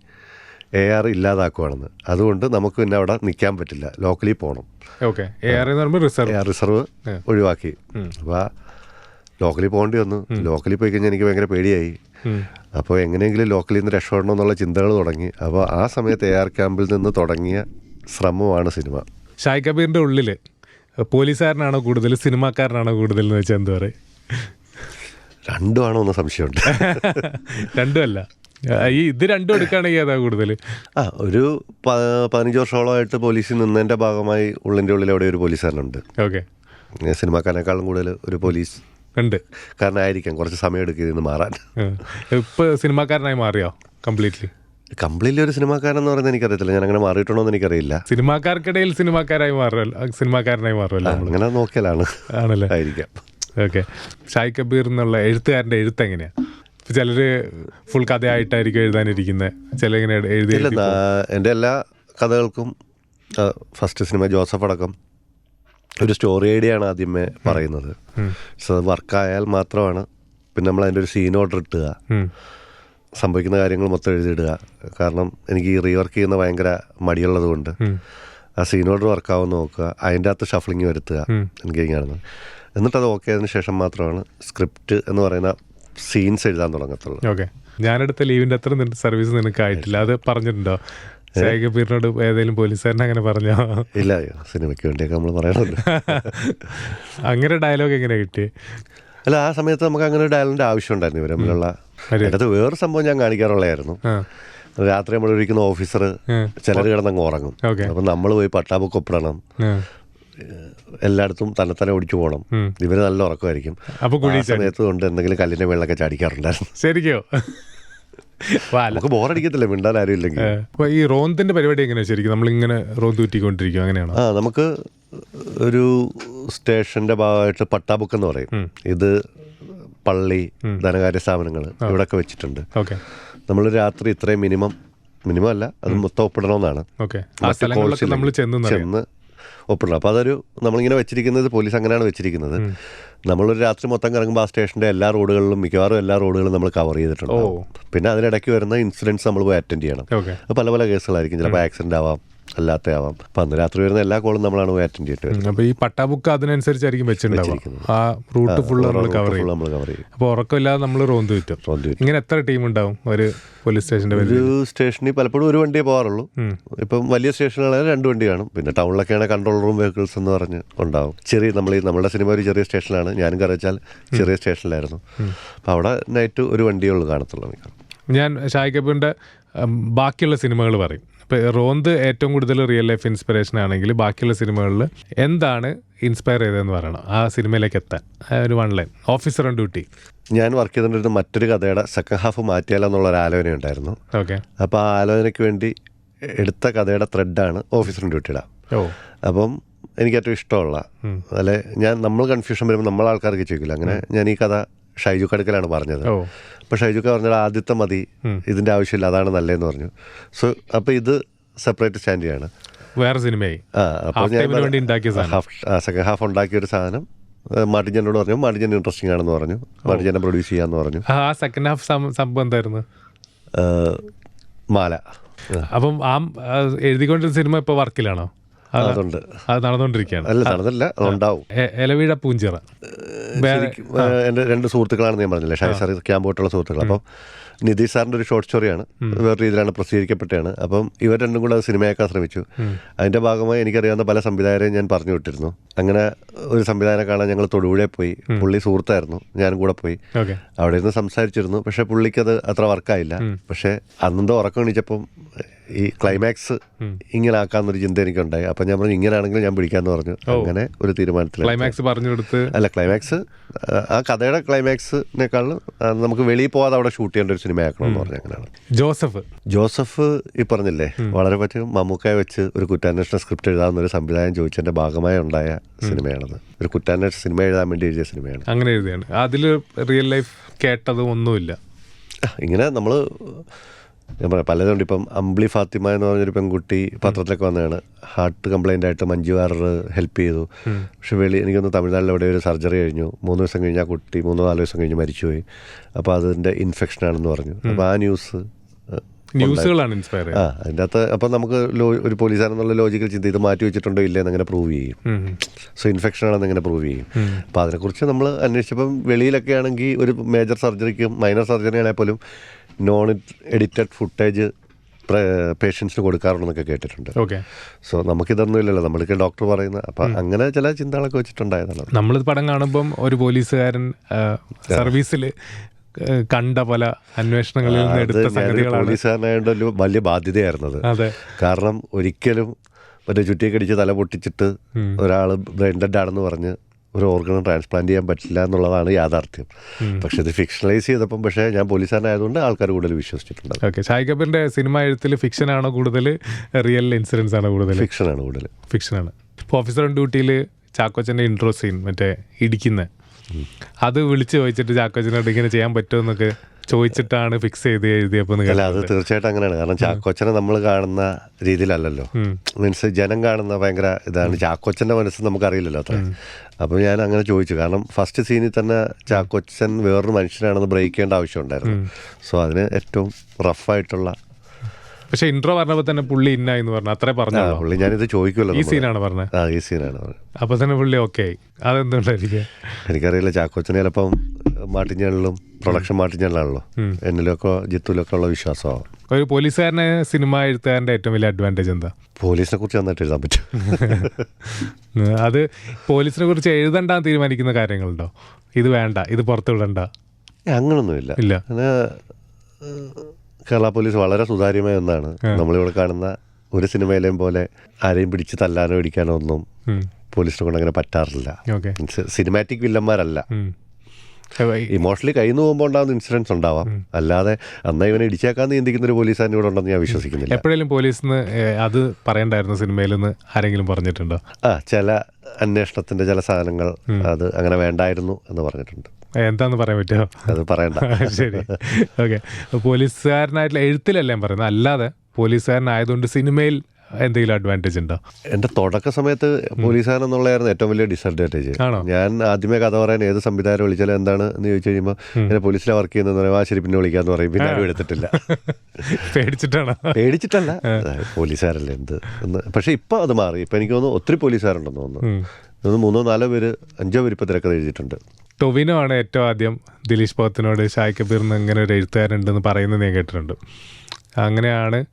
S2: എ ആർ ഇല്ലാതാക്കുവാണെന്ന്. അതുകൊണ്ട് നമുക്ക് പിന്നെ അവിടെ നിൽക്കാൻ പറ്റില്ല. ലോക്കലി പോകണം.
S1: റിസർവ്.
S2: ഒഴിവാക്കി. അപ്പോൾ ലോക്കലി പോകേണ്ടി വന്നു. ലോക്കലി പോയി കഴിഞ്ഞാൽ എനിക്ക് ഭയങ്കര പേടിയായി. അപ്പോൾ എങ്ങനെയെങ്കിലും ലോക്കലിൽ നിന്ന് രക്ഷപ്പെടണം എന്നുള്ള ചിന്തകൾ തുടങ്ങി. അപ്പോൾ ആ സമയത്ത് എ ആർ ക്യാമ്പിൽ നിന്ന് തുടങ്ങിയ ശ്രമമാണ് സിനിമ.
S1: ഷായ് കബീറിന്റെ ഉള്ളിൽ പോലീസുകാരനാണോ കൂടുതൽ സിനിമാക്കാരനാണോ കൂടുതൽ എന്ന് വെച്ചാൽ എന്താ പറയുക
S2: രണ്ടുമാണോ എന്ന് സംശയമുണ്ട്.
S1: രണ്ടുമല്ല. ഈ ഇത് രണ്ടും എടുക്കുകയാണെങ്കിൽ ഏതാ കൂടുതൽ?
S2: ആ ഒരു പതിനഞ്ച് വർഷത്തോളമായിട്ട് പോലീസിൽ നിന്നതിന്റെ ഭാഗമായി ഉള്ളിന്റെ ഉള്ളിൽ അവിടെ ഒരു പോലീസുകാരനുണ്ട്.
S1: ഓക്കെ.
S2: സിനിമാക്കാരനേക്കാളും കൂടുതൽ ഒരു പോലീസ്
S1: ഉണ്ട്.
S2: കാരണമായിരിക്കാം കുറച്ച് സമയം എടുക്കുക മാറാൻ.
S1: ഇപ്പോൾ ഇപ്പൊ സിനിമാക്കാരനായി മാറിയോ? കംപ്ലീറ്റ്ലി.
S2: കംപ്ലീറ്റ്ലി ഒരു സിനിമാക്കാരൻ എന്ന് പറയുന്നത് എനിക്കറിയത്തില്ല. ഞാൻ അങ്ങനെ മാറിയിട്ടുണ്ടോ എന്ന് എനിക്കറിയില്ല.
S1: സിനിമാക്കാർക്കിടയിൽ സിനിമാക്കാരായി മാറുമല്ലോ. സിനിമാക്കാരനായി മാറുമല്ലോ.
S2: അങ്ങനെ നോക്കിയാലാണ്
S1: ആണല്ലേ?
S2: ആയിരിക്കാം.
S1: ഓക്കെ. ഷായ് കബീർ എന്നുള്ള എഴുത്തുകാരന്റെ എഴുത്ത് എങ്ങനെയാണ് ചിലർ ചിലര് ഫുൾ കഥയായിട്ടായിരിക്കും എഴുതാനിരിക്കുന്നത് ചില ഇങ്ങനെ എഴുതി
S2: എന്റെ എല്ലാ കഥകൾക്കും ഫസ്റ്റ് സിനിമ ജോസഫ് അടക്കം ഒരു സ്റ്റോറി ഐഡിയ ആണ് ആദ്യമേ പറയുന്നത്. സോ വർക്കായാൽ മാത്രമാണ് പിന്നെ നമ്മൾ അതിന്റെ ഒരു സീൻ ഓർഡർ ഇട്ടുക. സംഭവിക്കുന്ന കാര്യങ്ങൾ മൊത്തം എഴുതിയിടുക. കാരണം എനിക്ക് ഈ റീവർക്ക് ചെയ്യുന്ന ഭയങ്കര മടിയുള്ളത് കൊണ്ട് ആ സീനോട് വർക്കാവും നോക്കുക. അതിന്റെ അകത്ത് ഷഫ്ലിങ് വരുത്തുക. എനിക്ക് കാണുന്നത് എന്നിട്ട് അത് ഓക്കെ ആയതിനു ശേഷം മാത്രമാണ് സ്ക്രിപ്റ്റ് എന്ന് പറയുന്ന സീൻസ് എഴുതാൻ തുടങ്ങത്തുള്ളൂ.
S1: ഓക്കെ ഞാനെടുത്ത ലീവിന്റെ അത്ര സർവീസ് നിനക്ക് ആയിട്ടില്ല അത് പറഞ്ഞിട്ടുണ്ടോ? ഷായി കബീറിനോട് ഏതെങ്കിലും പോലീസുകാരനെ അങ്ങനെ പറഞ്ഞോ?
S2: ഇല്ല സിനിമയ്ക്ക് വേണ്ടിയൊക്കെ നമ്മൾ പറയണമല്ലോ
S1: അങ്ങനെ ഡയലോഗ് എങ്ങനെ കിട്ടി
S2: അല്ല ആ സമയത്ത് നമുക്ക് അങ്ങനെ ഒരു ഡയലോഗിന്റെ ആവശ്യം ഉണ്ടായിരുന്നു ഇവർ തമ്മിലുള്ള
S1: അതെ.
S2: അതിനകത്ത് വേറെ സംഭവം ഞാൻ കാണിക്കാറുള്ളതായിരുന്നു. രാത്രി നമ്മൾ ഇരിക്കുന്ന ഓഫീസർ. ചിലർ കിടന്നങ്ങ് ഉറങ്ങും. അപ്പം നമ്മൾ പോയി പട്ടാബുക്ക് ഒപ്പിടണം. എല്ലായിടത്തും തന്നെ തന്നെ ഓടിച്ചു പോകണം ഇവർ നല്ല ഉറക്കമായിരിക്കും.
S1: അപ്പൊ
S2: ആ
S1: കുഴി
S2: സമയത്ത് കൊണ്ട് എന്തെങ്കിലും കല്ലിന്റെ വെള്ളമൊക്കെ ചാടിക്കാറുണ്ടായിരുന്നു.
S1: ശരിക്കോ?
S2: നമുക്ക് ബോറടിക്കത്തില്ല മിണ്ടാൻ ആരും ഇല്ലെങ്കിൽ
S1: ഈ റോന്തിന്റെ പരിപാടി എങ്ങനെയാ ശരിക്കും? നമ്മളിങ്ങനെ റോന്ത് ഊറ്റിക്കൊണ്ടിരിക്കും അങ്ങനെയാണോ?
S2: ആ നമുക്ക് ഒരു സ്റ്റേഷന്റെ ഭാഗമായിട്ട് പട്ടാബുക്ക് എന്ന് പറയും. ഇത് പള്ളി ധനകാര്യ സ്ഥാപനങ്ങൾ ഇവിടെയൊക്കെ വെച്ചിട്ടുണ്ട്. നമ്മൾ രാത്രി ഇത്രയും മിനിമം മിനിമം അല്ല അത് മൊത്തം ഒപ്പിടണമെന്നാണ്.
S1: ചെന്ന്
S2: ഒപ്പിടണം. അപ്പോൾ അതൊരു നമ്മളിങ്ങനെ വെച്ചിരിക്കുന്നത് പോലീസ് അങ്ങനെയാണ് വെച്ചിരിക്കുന്നത്. നമ്മളൊരു രാത്രി മൊത്തം കറങ്ങുമ്പോൾ ആ സ്റ്റേഷന്റെ എല്ലാ റോഡുകളിലും മിക്കവാറും എല്ലാ റോഡുകളും നമ്മൾ കവർ ചെയ്തിട്ടുണ്ട് പിന്നെ അതിനിടയ്ക്ക് വരുന്ന ഇൻസിഡൻസ് നമ്മൾ പോയി അറ്റൻഡ് ചെയ്യണം. പല പല കേസുകളായിരിക്കും. ചിലപ്പോൾ ആക്സിഡന്റ് ആവാം. അല്ലാത്ത ആവാം അപ്പം അന്ന് രാത്രി വരുന്ന എല്ലാ കോളും നമ്മളാണ് പോയി അറ്റൻഡ് ചെയ്തിട്ട് വരുന്നത്
S1: അപ്പൊ ഈ പട്ടാബുക്ക് അതിനനുസരിച്ചായിരിക്കും
S2: വെച്ചിട്ടുണ്ടാവും
S1: ആ റൂട്ട് ഫുൾ നമ്മൾ കവർ ചെയ്യും.
S2: നമ്മൾ കവർ ചെയ്യും.
S1: അപ്പൊ ഉറക്കമില്ലാതെ നമ്മൾ റോന്ത് വിറ്റും
S2: റോന്ത്.
S1: ഇങ്ങനെ എത്ര ടീം ഉണ്ടാവും ഒരു പോലീസ് സ്റ്റേഷന്റെ
S2: ഒരു സ്റ്റേഷനിൽ പലപ്പോഴും ഒരു വണ്ടിയേ പോകാറുള്ളൂ. ഇപ്പം വലിയ സ്റ്റേഷനുകളാണെങ്കിൽ രണ്ട് വണ്ടി കാണും. പിന്നെ ടൗണിലൊക്കെയാണ് കൺട്രോൾ റൂം വെഹിക്കിൾസ് എന്ന് പറഞ്ഞ് ഉണ്ടാവും. ചെറിയ നമ്മൾ ഈ നമ്മുടെ സിനിമ ഒരു ചെറിയ സ്റ്റേഷനിലാണ് ഞാനും കറിച്ചാൽ ചെറിയ സ്റ്റേഷനിലായിരുന്നു അപ്പോൾ അവിടെ നൈറ്റ് ഒരു വണ്ടിയേ ഉള്ളൂ കാണത്തുള്ളൂ.
S1: ഞാൻ ഷായ് ബാക്കിയുള്ള സിനിമകൾ പറയും. റോന്ത് ഏറ്റവും കൂടുതൽ റിയൽ ലൈഫ് ഇൻസ്പിറേഷൻ ആണെങ്കിൽ ബാക്കിയുള്ള സിനിമകളിൽ എന്താണ് ഇൻസ്പയർ ചെയ്തതെന്ന് പറയണം. ആ സിനിമയിലേക്ക് എത്താൻ. ഒരു one line officer on duty
S2: ഞാൻ വർക്ക് ചെയ്തുകൊണ്ടിരുന്ന മറ്റൊരു കഥയുടെ സെക്കൻഡ് ഹാഫ് മാറ്റിയാലോ എന്നുള്ള ഒരു ആലോചന ഉണ്ടായിരുന്നു.
S1: ഓക്കെ
S2: അപ്പോൾ ആ ആലോചനയ്ക്ക് വേണ്ടി എടുത്ത കഥയുടെ ത്രെഡാണ് ഓഫീസർ ഓൺ ഡ്യൂട്ടിയുടെ
S1: ഓ.
S2: അപ്പം എനിക്ക് ഏറ്റവും ഇഷ്ടമുള്ള അല്ലെ ഞാൻ നമ്മൾ കൺഫ്യൂഷൻ വരുമ്പോൾ നമ്മൾ ആൾക്കാർക്ക് ചോദിക്കില്ല. അങ്ങനെ ഞാൻ ഈ കഥ ഷൈജു കടുക്കലാണ് പറഞ്ഞത്. അപ്പോൾ ഷൈജുക്ക പറഞ്ഞത് ആദ്യത്തെ മതി. ഇതിന്റെ ആവശ്യമില്ല. അതാണ് നല്ലതെന്ന് പറഞ്ഞു. സോ അപ്പോൾ ഇത് സെപ്പറേറ്റ് സ്റ്റാൻഡ് ചെയ്യാണ്.
S1: വേറെ സിനിമയായി.
S2: സെക്കൻഡ് ഹാഫ് ഉണ്ടാക്കിയ ഒരു സാധനം. മാർട്ടിജനോട് പറഞ്ഞു മാർട്ടിജൻ ഇൻട്രസ്റ്റിംഗ് ആണെന്ന് പറഞ്ഞു. മാർട്ടിജനെ പ്രൊഡ്യൂസ് ചെയ്യാന്ന് പറഞ്ഞു.
S1: ആ സെക്കൻഡ് ഹാഫ് സംഭവം എന്തായിരുന്നു?
S2: മാല.
S1: അപ്പം ആ എഴുതിക്കൊണ്ടിരുന്ന സിനിമ ഇപ്പൊ വർക്കിലാണോ?
S2: അതുണ്ട്
S1: അത് നടന്നുകൊണ്ടിരിക്കുകയാണ്.
S2: അല്ല നടന്നില്ല അതുണ്ടാവും.
S1: എ- എലവീഴ പൂഞ്ചിറ.
S2: എന്റെ രണ്ട് സുഹൃത്തുക്കളാണെന്ന് ഞാൻ പറഞ്ഞില്ലേ ഷായ് സാർ ക്യാമ്പ് പോയിട്ടുള്ള സുഹൃത്തുക്കൾ. അപ്പം നിധി സാറിന്റെ ഒരു ഷോർട്ട് സ്റ്റോറിയാണ് വേറെ രീതിയിലാണ് പ്രസിദ്ധീകരിക്കപ്പെട്ടതാണ്. അപ്പം ഇവർ രണ്ടും കൂടെ അത് സിനിമയാക്കാൻ ശ്രമിച്ചു. അതിന്റെ ഭാഗമായി എനിക്കറിയാവുന്ന പല സംവിധായകരെയും ഞാൻ പറഞ്ഞു വിട്ടിരുന്നു. അങ്ങനെ ഒരു സംവിധാനം കാണാൻ ഞങ്ങൾ തൊടുപുഴ പോയി. പുള്ളി സുഹൃത്തായിരുന്നു ഞാനും കൂടെ പോയി. അവിടെ ഇരുന്ന് സംസാരിച്ചിരുന്നു. പക്ഷെ പുള്ളിക്കത് അത്ര വർക്കായില്ല പക്ഷെ അന്നെന്തോ ഉറക്കം എണീച്ചപ്പം ഈ ക്ലൈമാക്സ് ഇങ്ങനെ ആക്കാന്നൊരു ചിന്ത എനിക്കുണ്ടായി. അപ്പം ഞാൻ പറഞ്ഞു ഇങ്ങനെയാണെങ്കിൽ ഞാൻ പിടിക്കാന്ന് പറഞ്ഞു. അങ്ങനെ ഒരു തീരുമാനത്തിൽ
S1: ക്ലൈമാക്സ് പറഞ്ഞു കൊടുത്ത്
S2: അല്ല ക്ലൈമാക്സ് ആ കഥയുടെ ക്ലൈമാക്സിനേക്കാളും നമുക്ക് വെളിയിൽ പോകാതെ അവിടെ ഷൂട്ട് ചെയ്യേണ്ട ഒരു സിനിമയാക്കണം എന്ന് പറഞ്ഞു അങ്ങനെയാണ്.
S1: ജോസഫ്.
S2: ജോസഫ് ഈ പറഞ്ഞില്ലേ വളരെ പറ്റും മമ്മൂക്കായ വെച്ച് ഒരു കുറ്റാന്വേഷണ സ്ക്രിപ്റ്റ് എഴുതാവുന്ന ഒരു സംവിധാനം ചോദിച്ചതിന്റെ ഭാഗമായി ഉണ്ടായ സിനിമയാണത് ഒരു കുറ്റാന്വേഷണ സിനിമ എഴുതാൻ വേണ്ടി എഴുതിയ സിനിമയാണ്
S1: അങ്ങനെ എഴുതിയാണ്. അതിൽ റിയൽ ലൈഫ് കേട്ടത് ഒന്നുമില്ല.
S2: ഇങ്ങനെ നമ്മൾ ഞാൻ പറയാം പലതുണ്ട്. ഇപ്പം അമ്പിളി ഫാത്തിമ എന്ന് പറഞ്ഞൊരു പെൺകുട്ടി പത്രത്തിലൊക്കെ വന്നതാണ്. ഹാർട്ട് കംപ്ലൈന്റ് ആയിട്ട് മഞ്ജു വാര്യർ ഹെൽപ്പ് ചെയ്തു. പക്ഷെ വെളി എനിക്കൊന്ന് തമിഴ്നാട്ടിൽ എവിടെ ഒരു സർജറി കഴിഞ്ഞു. മൂന്ന് ദിവസം കഴിഞ്ഞ് ആ കുട്ടി മൂന്നോ നാല് ദിവസം കഴിഞ്ഞ് മരിച്ചുപോയി. അപ്പോൾ അതിന്റെ ഇൻഫെക്ഷൻ ആണെന്ന് പറഞ്ഞു. അപ്പോൾ ആ ന്യൂസ്
S1: ന്യൂസുകളാണ് ഇൻസ്പയർ
S2: ആ അതിന്റെ അകത്ത് അപ്പം നമുക്ക് ഒരു പോലീസാണെന്നുള്ള ലോജിക്കൽ ചിന്ത ഇത് മാറ്റി വെച്ചിട്ടുണ്ടോ ഇല്ലേ എന്നങ്ങനെ പ്രൂവ് ചെയ്യും. സോ ഇൻഫെക്ഷൻ ആണെന്ന് അങ്ങനെ പ്രൂവ് ചെയ്യും. അപ്പോൾ അതിനെക്കുറിച്ച് നമ്മൾ അന്വേഷിച്ചപ്പം വെളിയിലൊക്കെ ആണെങ്കിൽ ഒരു മേജർ സർജറിക്കും മൈനർ സർജറി ആണെങ്കിൽ പോലും നോൺ എഡിറ്റഡ് ഫുട്ടേജ് പേഷ്യൻസിന് കൊടുക്കാറുണ്ടെന്നൊക്കെ കേട്ടിട്ടുണ്ട്.
S1: ഓക്കെ
S2: സോ നമുക്കിതൊന്നും ഇല്ലല്ലോ. നമ്മൾക്ക് ഡോക്ടർ പറയുന്ന അപ്പൊ അങ്ങനെ ചില ചിന്തകളൊക്കെ വെച്ചിട്ടുണ്ടായതാണ്
S1: നമ്മൾ പടം കാണുമ്പം ഒരു പോലീസുകാരൻ സർവീസിൽ കണ്ട പല അന്വേഷണങ്ങളിൽ
S2: പോലീസുകാരനായതുകൊണ്ട് ഒരു വലിയ ബാധ്യതയായിരുന്നത്. കാരണം ഒരിക്കലും മറ്റേ ചുറ്റിയൊക്കെ അടിച്ച് തല പൊട്ടിച്ചിട്ട് ഒരാൾ ബ്രെയിൻ ഡെഡ് ആണെന്ന് പറഞ്ഞ് ഒരു ഓർഗണം ട്രാൻസ്പ്ലാന്റ് ചെയ്യാൻ പറ്റില്ല എന്നുള്ളതാണ് യാഥാർത്ഥ്യം. പക്ഷെ ഇത് ഫിക്ഷണലൈസ് ചെയ്തപ്പം പക്ഷേ ഞാൻ പോലീസുകാരനായതുകൊണ്ട് ആൾക്കാർ കൂടുതൽ വിശ്വസിച്ചിട്ടുണ്ട്.
S1: ഓക്കെ. സായി കബീറിന്റെ സിനിമ എഴുത്തിൽ ഫിക്ഷൻ ആണോ കൂടുതൽ റിയൽ ഇൻസിഡൻസ് ആണോ കൂടുതൽ?
S2: ഫിക്ഷൻ ആണ് കൂടുതൽ.
S1: ഫിക്ഷനാണ്. ഇപ്പോൾ ഓഫീസർ ഓൺ ഡ്യൂട്ടിയിൽ ചാക്കോച്ചന്റെ ഇൻട്രോ സീൻ മറ്റേ ഇടിക്കുന്ന. അത് വിളിച്ച് ചോദിച്ചിട്ട് ചാക്കോച്ചനോട് ഇങ്ങനെ ചെയ്യാൻ പറ്റുമോ എന്നൊക്കെ ചോദിച്ചിട്ടാണ് ഫിക്സ് ചെയ്ത് എഴുതിയപ്പോൾ
S2: അല്ല അത് തീർച്ചയായിട്ടും അങ്ങനെയാണ്. കാരണം ചാക്കോച്ചനെ നമ്മൾ കാണുന്ന രീതിയിലല്ലല്ലോ. മീൻസ് ജനം കാണുന്ന ഭയങ്കര ഇതാണ്. ചാക്കോച്ചന്റെ മനസ്സ് നമുക്കറിയില്ലല്ലോ അത്ര. അപ്പോൾ ഞാൻ അങ്ങനെ ചോദിച്ചു. കാരണം ഫസ്റ്റ് സീനിൽ തന്നെ ചാക്കോച്ചൻ വേറൊരു മനുഷ്യനാണെന്ന് ബ്രേക്ക് ചെയ്യേണ്ട ആവശ്യമുണ്ടായിരുന്നു സോ അതിന് ഏറ്റവും റഫായിട്ടുള്ള
S1: പക്ഷെ ഇൻട്രോ പറഞ്ഞപ്പോൾ തന്നെ പുള്ളി ഇന്ന എന്ന് പറഞ്ഞു. അത്രേ പറഞ്ഞു
S2: പുള്ളി ഞാനിത് ചോദിക്കുമല്ലോ
S1: ഈ സീനാണ് പറഞ്ഞത്
S2: ആ ഈ സീനാണ് പറഞ്ഞത്.
S1: അപ്പൊ തന്നെ പുള്ളി ഓക്കെ ആയി. അതെന്തുകൊണ്ടായിരിക്കും?
S2: എനിക്കറിയില്ല ചാക്കോച്ചനെ ചിലപ്പം മാട്ടിഞ്ഞാളിലും പ്രൊഡക്ഷൻ മാട്ടിഞ്ഞാളിലാണല്ലോ എന്നിലൊക്കെ ജിത്തുലൊക്കെ ഉള്ള വിശ്വാസമാണ്?
S1: ഒരു പോലീസുകാരനെ സിനിമ എഴുത്തുകാരന്റെ ഏറ്റവും വലിയ അഡ്വാന്റേജ് എന്താ?
S2: പോലീസിനെ കുറിച്ച് നന്നായിട്ട് എഴുതാൻ പറ്റും.
S1: അത് പോലീസിനെ കുറിച്ച് എഴുതണ്ടാന്ന് തീരുമാനിക്കുന്ന കാര്യങ്ങളുണ്ടോ? ഇത് വേണ്ട ഇത് പുറത്തു വിടണ്ട
S2: അങ്ങനൊന്നുമില്ല.
S1: ഇല്ല.
S2: കേരള പോലീസ് വളരെ സുതാര്യമായ ഒന്നാണ്. നമ്മളിവിടെ കാണുന്ന ഒരു സിനിമയിലെയും പോലെ ആരെയും പിടിച്ച് തല്ലാനോ ഇടിക്കാനോ ഒന്നും പോലീസിനെ കൊണ്ട് അങ്ങനെ പറ്റാറില്ല. സിനിമാറ്റിക് വില്ലന്മാരല്ല ഇമോഷണലി കയ്യിൽ പോകുമ്പോൾ ഉണ്ടാകുന്ന ഇൻസിഡൻസ് ഉണ്ടാവാം. അല്ലാതെ അന്നാ ഇവനെ ഇടിച്ചേക്കാൻ നിയന്ത്രിക്കുന്ന ഒരു പോലീസുകാരൻ ഇവിടെ ഉണ്ടെന്ന് ഞാൻ വിശ്വസിക്കുന്നില്ല.
S1: എപ്പോഴേലും പോലീസിന് അത് പറയണ്ടായിരുന്നു സിനിമയിൽ നിന്ന് ആരെങ്കിലും പറഞ്ഞിട്ടുണ്ടോ?
S2: ആ ചില അന്വേഷണത്തിന്റെ ചില സാധനങ്ങൾ അത് അങ്ങനെ വേണ്ടായിരുന്നു എന്ന് പറഞ്ഞിട്ടുണ്ട്.
S1: എന്താന്ന് പറയാൻ പറ്റുമോ
S2: അത് പറയണ്ട.
S1: ശരി. ഓക്കെ. പോലീസുകാരനായിട്ടുള്ള എഴുത്തിലല്ലേ ഞാൻ പറയുന്നത്? അല്ലാതെ പോലീസുകാരനായതുകൊണ്ട് സിനിമയിൽ എന്തെങ്കിലും അഡ്വാന്റേജ് ഉണ്ടോ?
S2: എന്റെ തുടക്ക സമയത്ത് പോലീസുകാരൻ എന്നുള്ളതായിരുന്നു ഏറ്റവും വലിയ
S1: ഡിസഡ്വാന്റേജ്?
S2: ഞാൻ ആദ്യമേ കഥ പറയാൻ ഏത് സംവിധാനം വിളിച്ചാലും എന്താണ് എന്ന് ചോദിച്ചു കഴിയുമ്പോൾ എന്നെ പോലീസിലെ വർക്ക് ചെയ്യുന്ന ആ ശരി പിന്നെ വിളിക്കാന്ന് പറയും. പിന്നെ ആരും എടുത്തിട്ടില്ല.
S1: പേടിച്ചിട്ടാണ്?
S2: പേടിച്ചിട്ടല്ല. പോലീസുകാരല്ലേ എന്ത് എന്ന്. പക്ഷെ ഇപ്പൊ അത് മാറി. ഇപ്പൊ എനിക്ക് തോന്നുന്നു ഒത്തിരി പോലീസുകാരുണ്ടെന്ന് തോന്നുന്നു. മൂന്നോ നാലോ പേര് അഞ്ചോ പേര് ഇപ്പൊ തിരക്കഥ എഴുതിയിട്ടുണ്ട്.
S1: ടൊവിനോ ആണ് ഏറ്റവും ആദ്യം ദിലീഷ് പോത്തിനോട് ഷായ് കബീറിന് ഇങ്ങനെ ഒരു എഴുത്തുകാരുണ്ടെന്ന് പറയുന്നത് ഞാൻ കേട്ടിട്ടുണ്ട്. അങ്ങനെയാണ്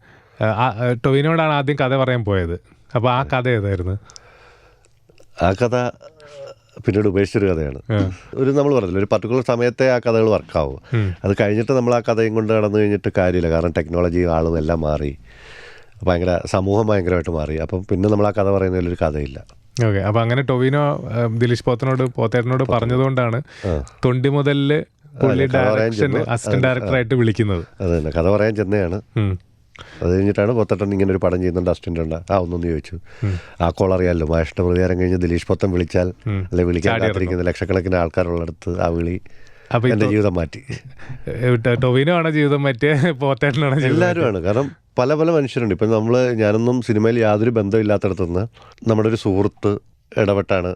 S1: ടൊവിനോടാണ് ആദ്യം കഥ പറയാൻ പോയത്. അപ്പോൾ ആ കഥ ഏതായിരുന്നു?
S2: ആ കഥ പിന്നീട് ഉപേക്ഷിച്ചൊരു കഥയാണ്. ഒരു നമ്മൾ പറഞ്ഞില്ല ഒരു പർട്ടിക്കുലർ സമയത്തെ ആ കഥകൾ വർക്കാവും അത് കഴിഞ്ഞിട്ട് നമ്മൾ ആ കഥയും കൊണ്ട് നടന്നു കഴിഞ്ഞിട്ട് കാര്യമില്ല കാരണം ടെക്നോളജി ആളും എല്ലാം മാറി. ഭയങ്കര സമൂഹം ഭയങ്കരമായിട്ട് മാറി. അപ്പം പിന്നെ നമ്മൾ ആ കഥ പറയുന്നതിലൊരു കഥയില്ല.
S1: ഓക്കെ അപ്പം അങ്ങനെ ടൊവിനോ ദിലീഷ് പോത്തനോട് പോത്തേട്ടനോട് പറഞ്ഞതുകൊണ്ടാണ് തൊണ്ടി മുതലിൽ പുള്ളി ഡയറക്ഷൻ അസിസ്റ്റന്റ് ഡയറക്ടറായിട്ട് വിളിക്കുന്നത്.
S2: അതെ കഥ പറയാൻ ചെന്നതാണ്
S1: ഉം.
S2: അത് കഴിഞ്ഞിട്ടാണ് പൊത്തട്ടൻ ഇങ്ങനെ ഒരു പടം ചെയ്യുന്നുണ്ട് അസിസ്റ്റന്റ് ഉണ്ട്. ആ ഒന്നൊന്ന് ചോദിച്ചു. ആ കോൾ അറിയാമല്ലോ മഹേഷിന്റെ പ്രതികാരം കഴിഞ്ഞ് ദിലീഷ് പൊത്തൻ വിളിച്ചാൽ അല്ലെ വിളിക്കാൻ കാത്തിരിക്കുന്ന ലക്ഷക്കണക്കിന് ആൾക്കാരുള്ളടത്ത് ആ വിളി എന്റെ ജീവിതം മാറ്റി.
S1: ടൊവിനോ ആണ് ജീവിതം മറ്റേ പോത്തേട്ടനാണ്
S2: എല്ലാവരുമാണ്. കാരണം പല പല മനുഷ്യരുണ്ട്. ഇപ്പം നമ്മൾ ഞാനൊന്നും സിനിമയിൽ യാതൊരു ബന്ധമില്ലാത്തടത്തുനിന്ന് നമ്മുടെ ഒരു സുഹൃത്ത് ഇടപെട്ടാണ്.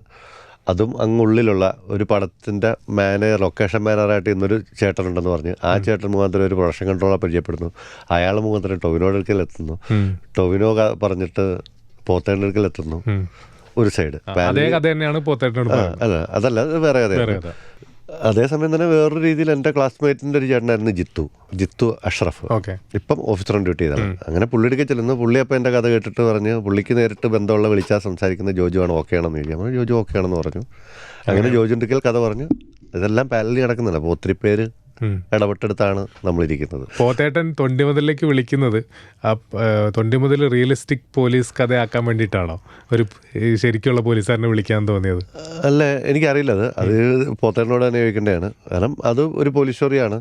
S2: അതും അങ്ങുള്ളിലുള്ള ഒരു പടത്തിന്റെ മാനേജർ ലൊക്കേഷൻ മാനേജറായിട്ട് ഇന്നൊരു ചേട്ടനുണ്ടെന്ന് പറഞ്ഞ്. ആ ചേട്ടൻ മുഖാന്തരം ഒരു പ്രൊഡക്ഷൻ കൺട്രോളർ പരിചയപ്പെടുന്നു. അയാൾ മുഖാന്തരം ടൊവിനോയുടെ അടുക്കൽ എത്തുന്നു. ടൊവിനോ പറഞ്ഞിട്ട് പോത്തേന്റെ അടുക്കൽ എത്തുന്നു. ഒരു സൈഡ്
S1: അതേ കഥ തന്നെയാണ് പോത്തേട്ടനോട്
S2: അല്ല അതല്ല അത് വേറെ
S1: വേറെ കഥ.
S2: അതേസമയം തന്നെ വേറൊരു രീതിയിൽ എന്റെ ക്ലാസ്മേറ്റിന്റെ ഒരു ചേട്ടനായിരുന്നു ജിത്തു. ജിത്തു അഷ്റഫ്.
S1: ഓക്കെ.
S2: ഇപ്പം ഓഫീസർ ഓൺ ഡ്യൂട്ടി ചെയ്താണ് അങ്ങനെ പുള്ളിയുടെ ചെല്ലുന്നു. പുള്ളി അപ്പം എന്റെ കഥ കേട്ടിട്ട് പറഞ്ഞ് പുള്ളിക്ക് നേരിട്ട് ബന്ധമുള്ള വിളിച്ചാൽ സംസാരിക്കുന്ന ജോജു ആണ് ഓക്കെ ആണെന്ന് അപ്പോൾ ജോജു ഓക്കെ ആണെന്ന് പറഞ്ഞു. അങ്ങനെ ജോജുണ്ടെങ്കിൽ കഥ പറഞ്ഞു. ഇതെല്ലാം പാലലി നടക്കുന്നില്ല അപ്പോൾ ഒത്തിരി പേര് ഇടപെട്ടെടുത്താണ് നമ്മളിരിക്കുന്നത്.
S1: പോത്തേട്ടൻ തൊണ്ടി മുതലിലേക്ക് വിളിക്കുന്നത് തൊണ്ടി മുതൽ റിയലിസ്റ്റിക് പോലീസ് കഥയാക്കാൻ വേണ്ടിയിട്ടാണോ? ഒരു ശരിക്കുള്ള പോലീസുകാരനെ വിളിക്കാൻ തോന്നിയത്.
S2: അല്ല എനിക്കറിയില്ല അത്. അത് പോത്തേട്ടനോട് തന്നെ ചോദിക്കേണ്ടതാണ്. കാരണം അത് ഒരു പോലീസ് സ്റ്റോറിയാണ്.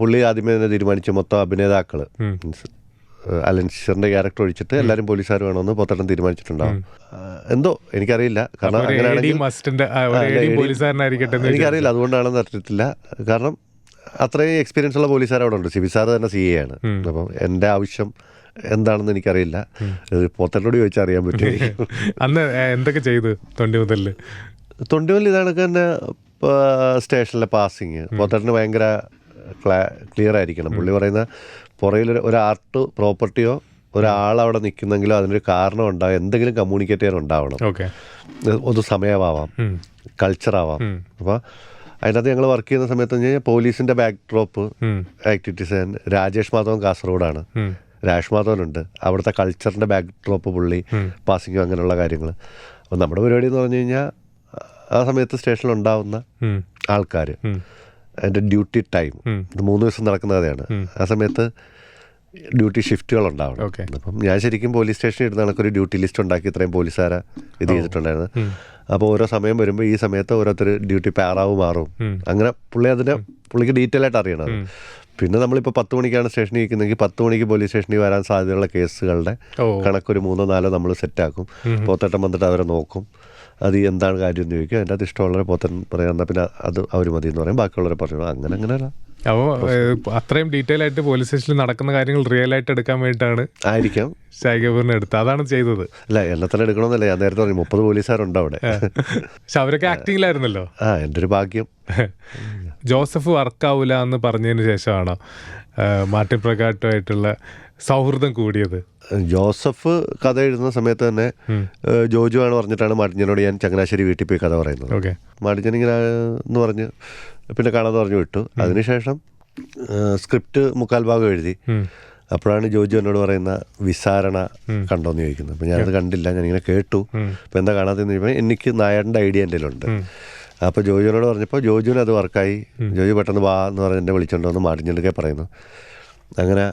S2: പുള്ളി ആദ്യമേ തന്നെ തീരുമാനിച്ചു മൊത്തം അഭിനേതാക്കൾ മീൻസ് അലൻ ശിഷറിന്റെ ക്യാരക്ടർ ഒഴിച്ചിട്ട് എല്ലാവരും പോലീസുകാർ വേണമെന്ന് പൊത്തട്ടൻ തീരുമാനിച്ചിട്ടുണ്ടാവും. എന്തോ എനിക്കറിയില്ല. കാരണം അങ്ങനെയാണെങ്കിൽ എനിക്കറിയില്ല അതുകൊണ്ടാണെന്ന് അറിയത്തില്ല കാരണം അത്രയും എക്സ്പീരിയൻസ് ഉള്ള പോലീസുകാർ അവിടെ ഉണ്ട്. സിബി സാർ തന്നെ സി എ ആണ്. അപ്പം എന്റെ ആവശ്യം എന്താണെന്ന് എനിക്കറിയില്ല. പോത്തനോട് ചോദിച്ചാൽ അറിയാൻ പറ്റും
S1: അന്ന് എന്തൊക്കെ ചെയ്തു തൊണ്ടി മുതലിൽ
S2: തൊണ്ടി മുതൽ ഇതാണ് തന്നെ സ്റ്റേഷനിലെ പാസിങ് പോത്തട്ടിന് ഭയങ്കര ക്ലിയർ ആയിരിക്കണം. പുള്ളി പറയുന്ന പുറകിൽ ഒരു- ഒരു ആർട്ട് പ്രോപ്പർട്ടിയോ ഒരാൾ അവിടെ നിൽക്കുന്നെങ്കിലോ അതിനൊരു കാരണം ഉണ്ടാവും എന്തെങ്കിലും കമ്മ്യൂണിക്കേറ്റ് ചെയ്യാൻ ഉണ്ടാവണം. ഒന്ന് സമയമാവാം. കൾച്ചറാവാം അപ്പോൾ അതിനകത്ത് ഞങ്ങൾ വർക്ക് ചെയ്യുന്ന സമയത്ത് കഴിഞ്ഞാൽ പോലീസിന്റെ back drop activities Rajesh Madhavan കാസർഗോഡാണ്. Rajesh Madhavan ഉണ്ട് അവിടുത്തെ കൾച്ചറിന്റെ ബാക്ക് ഡ്രോപ്പ് പുള്ളി പാസിങ്ങും അങ്ങനെയുള്ള കാര്യങ്ങൾ അപ്പോൾ നമ്മുടെ പരിപാടി എന്ന് പറഞ്ഞു കഴിഞ്ഞാൽ ആ സമയത്ത് സ്റ്റേഷനിൽ ഉണ്ടാവുന്ന ആൾക്കാർ അതിന്റെ ഡ്യൂട്ടി ടൈം ഇത് മൂന്ന് ദിവസം നടക്കുന്ന കഥയാണ്. ആ സമയത്ത് ഡ്യൂട്ടി ഷിഫ്റ്റുകൾ ഉണ്ടാവണം.
S1: ഓക്കെ.
S2: അപ്പം ഞാൻ ശരിക്കും പോലീസ് സ്റ്റേഷനിൽ ഇരുന്ന കണക്കൊരു ഡ്യൂട്ടി ലിസ്റ്റ് ഉണ്ടാക്കി ഇത്രയും പോലീസുകാരെ ഇത് ചെയ്തിട്ടുണ്ടായിരുന്നു അപ്പോൾ ഓരോ സമയം വരുമ്പോൾ ഈ സമയത്ത് ഓരോരുത്തർ ഡ്യൂട്ടി പാറാവ് മാറും. അങ്ങനെ പുള്ളി അതിനെ പുള്ളിക്ക് ഡീറ്റെയിൽ ആയിട്ട് അറിയണം. പിന്നെ നമ്മളിപ്പോൾ പത്ത് മണിക്കാണ് സ്റ്റേഷനിൽ ഇരിക്കുന്നതെങ്കിൽ പത്ത് മണിക്ക് പോലീസ് സ്റ്റേഷനിൽ വരാൻ സാധ്യതയുള്ള കേസുകളുടെ കണക്കൊരു മൂന്നോ നാലോ നമ്മൾ സെറ്റാക്കും പോത്തട്ടം വന്നിട്ട് അവരെ നോക്കും. അത് എന്താണ് കാര്യം എന്ന് ചോദിക്കും അതിന്റെ അത് ഇഷ്ടമുള്ളവരെ പോത്തൻ പറയാം. എന്നാൽ പിന്നെ അത് അവർ മതി എന്ന് പറയും. ബാക്കിയുള്ളവരെ പറഞ്ഞു അങ്ങനെ അങ്ങനെ അല്ല.
S1: അപ്പോൾ അത്രയും ഡീറ്റെയിൽ ആയിട്ട് പോലീസ് സ്റ്റേഷനിൽ നടക്കുന്ന കാര്യങ്ങൾ റിയൽ ആയിട്ട് എടുക്കാൻ വേണ്ടിയിട്ടാണ്
S2: ആയിരിക്കാം.
S1: ഷായ് കപൂറിനെ എടുത്തത്. അതാണ് ചെയ്തത്.
S2: അല്ല എന്നെ തന്നെ എടുക്കണമെന്നല്ല. ഞാൻ നേരത്തെ പറഞ്ഞു മുപ്പത് പോലീസുകാരുണ്ട് അവിടെ.
S1: പക്ഷെ അവരൊക്കെ ആക്ടിങ്ങിലായിരുന്നല്ലോ
S2: ആ എന്റെ ഒരു ഭാഗ്യം.
S1: ജോസഫ് വർക്കാവൂല എന്ന് പറഞ്ഞതിന് ശേഷമാണോ മാർട്ടിൻ പ്രകാട്ടുമായിട്ടുള്ള സൗഹൃദം കൂടിയത്?
S2: ജോസഫ് കഥ എഴുതുന്ന സമയത്ത് തന്നെ ജോജു ആണ് പറഞ്ഞിട്ടാണ് മാടിഞ്ഞനോട് ഞാൻ ചങ്ങനാശ്ശേരി വീട്ടിൽ പോയി കഥ പറയുന്നത്.
S1: ഓക്കെ.
S2: മാട്ടിഞ്ഞൻ ഇങ്ങനെ എന്ന് പറഞ്ഞ് പിന്നെ കാണാതെ പറഞ്ഞു വിട്ടു. അതിനുശേഷം സ്ക്രിപ്റ്റ് മുക്കാൽ ഭാഗം എഴുതി. അപ്പോഴാണ് ജോജു എന്നോട് പറയുന്ന വിസാരണ കണ്ടോന്ന് ചോദിക്കുന്നത്. അപ്പം ഞാനത് കണ്ടില്ല ഞാനിങ്ങനെ കേട്ടു. അപ്പം എന്താ കാണാത്തതെന്ന് ചോദിക്കുമ്പോൾ എനിക്ക് നായരുടെ ഐഡിയ എന്റെ ഉണ്ട് അപ്പോൾ ജോജുവിനോട് പറഞ്ഞപ്പോൾ ജോജുവിന് അത് വർക്കായി. ജോജു പെട്ടെന്ന് വാ എന്ന് പറഞ്ഞ് എന്നെ വിളിച്ചോണ്ട് വന്ന് മാട്ടിഞ്ഞെടുക്കെ പറയുന്നു. അങ്ങനെ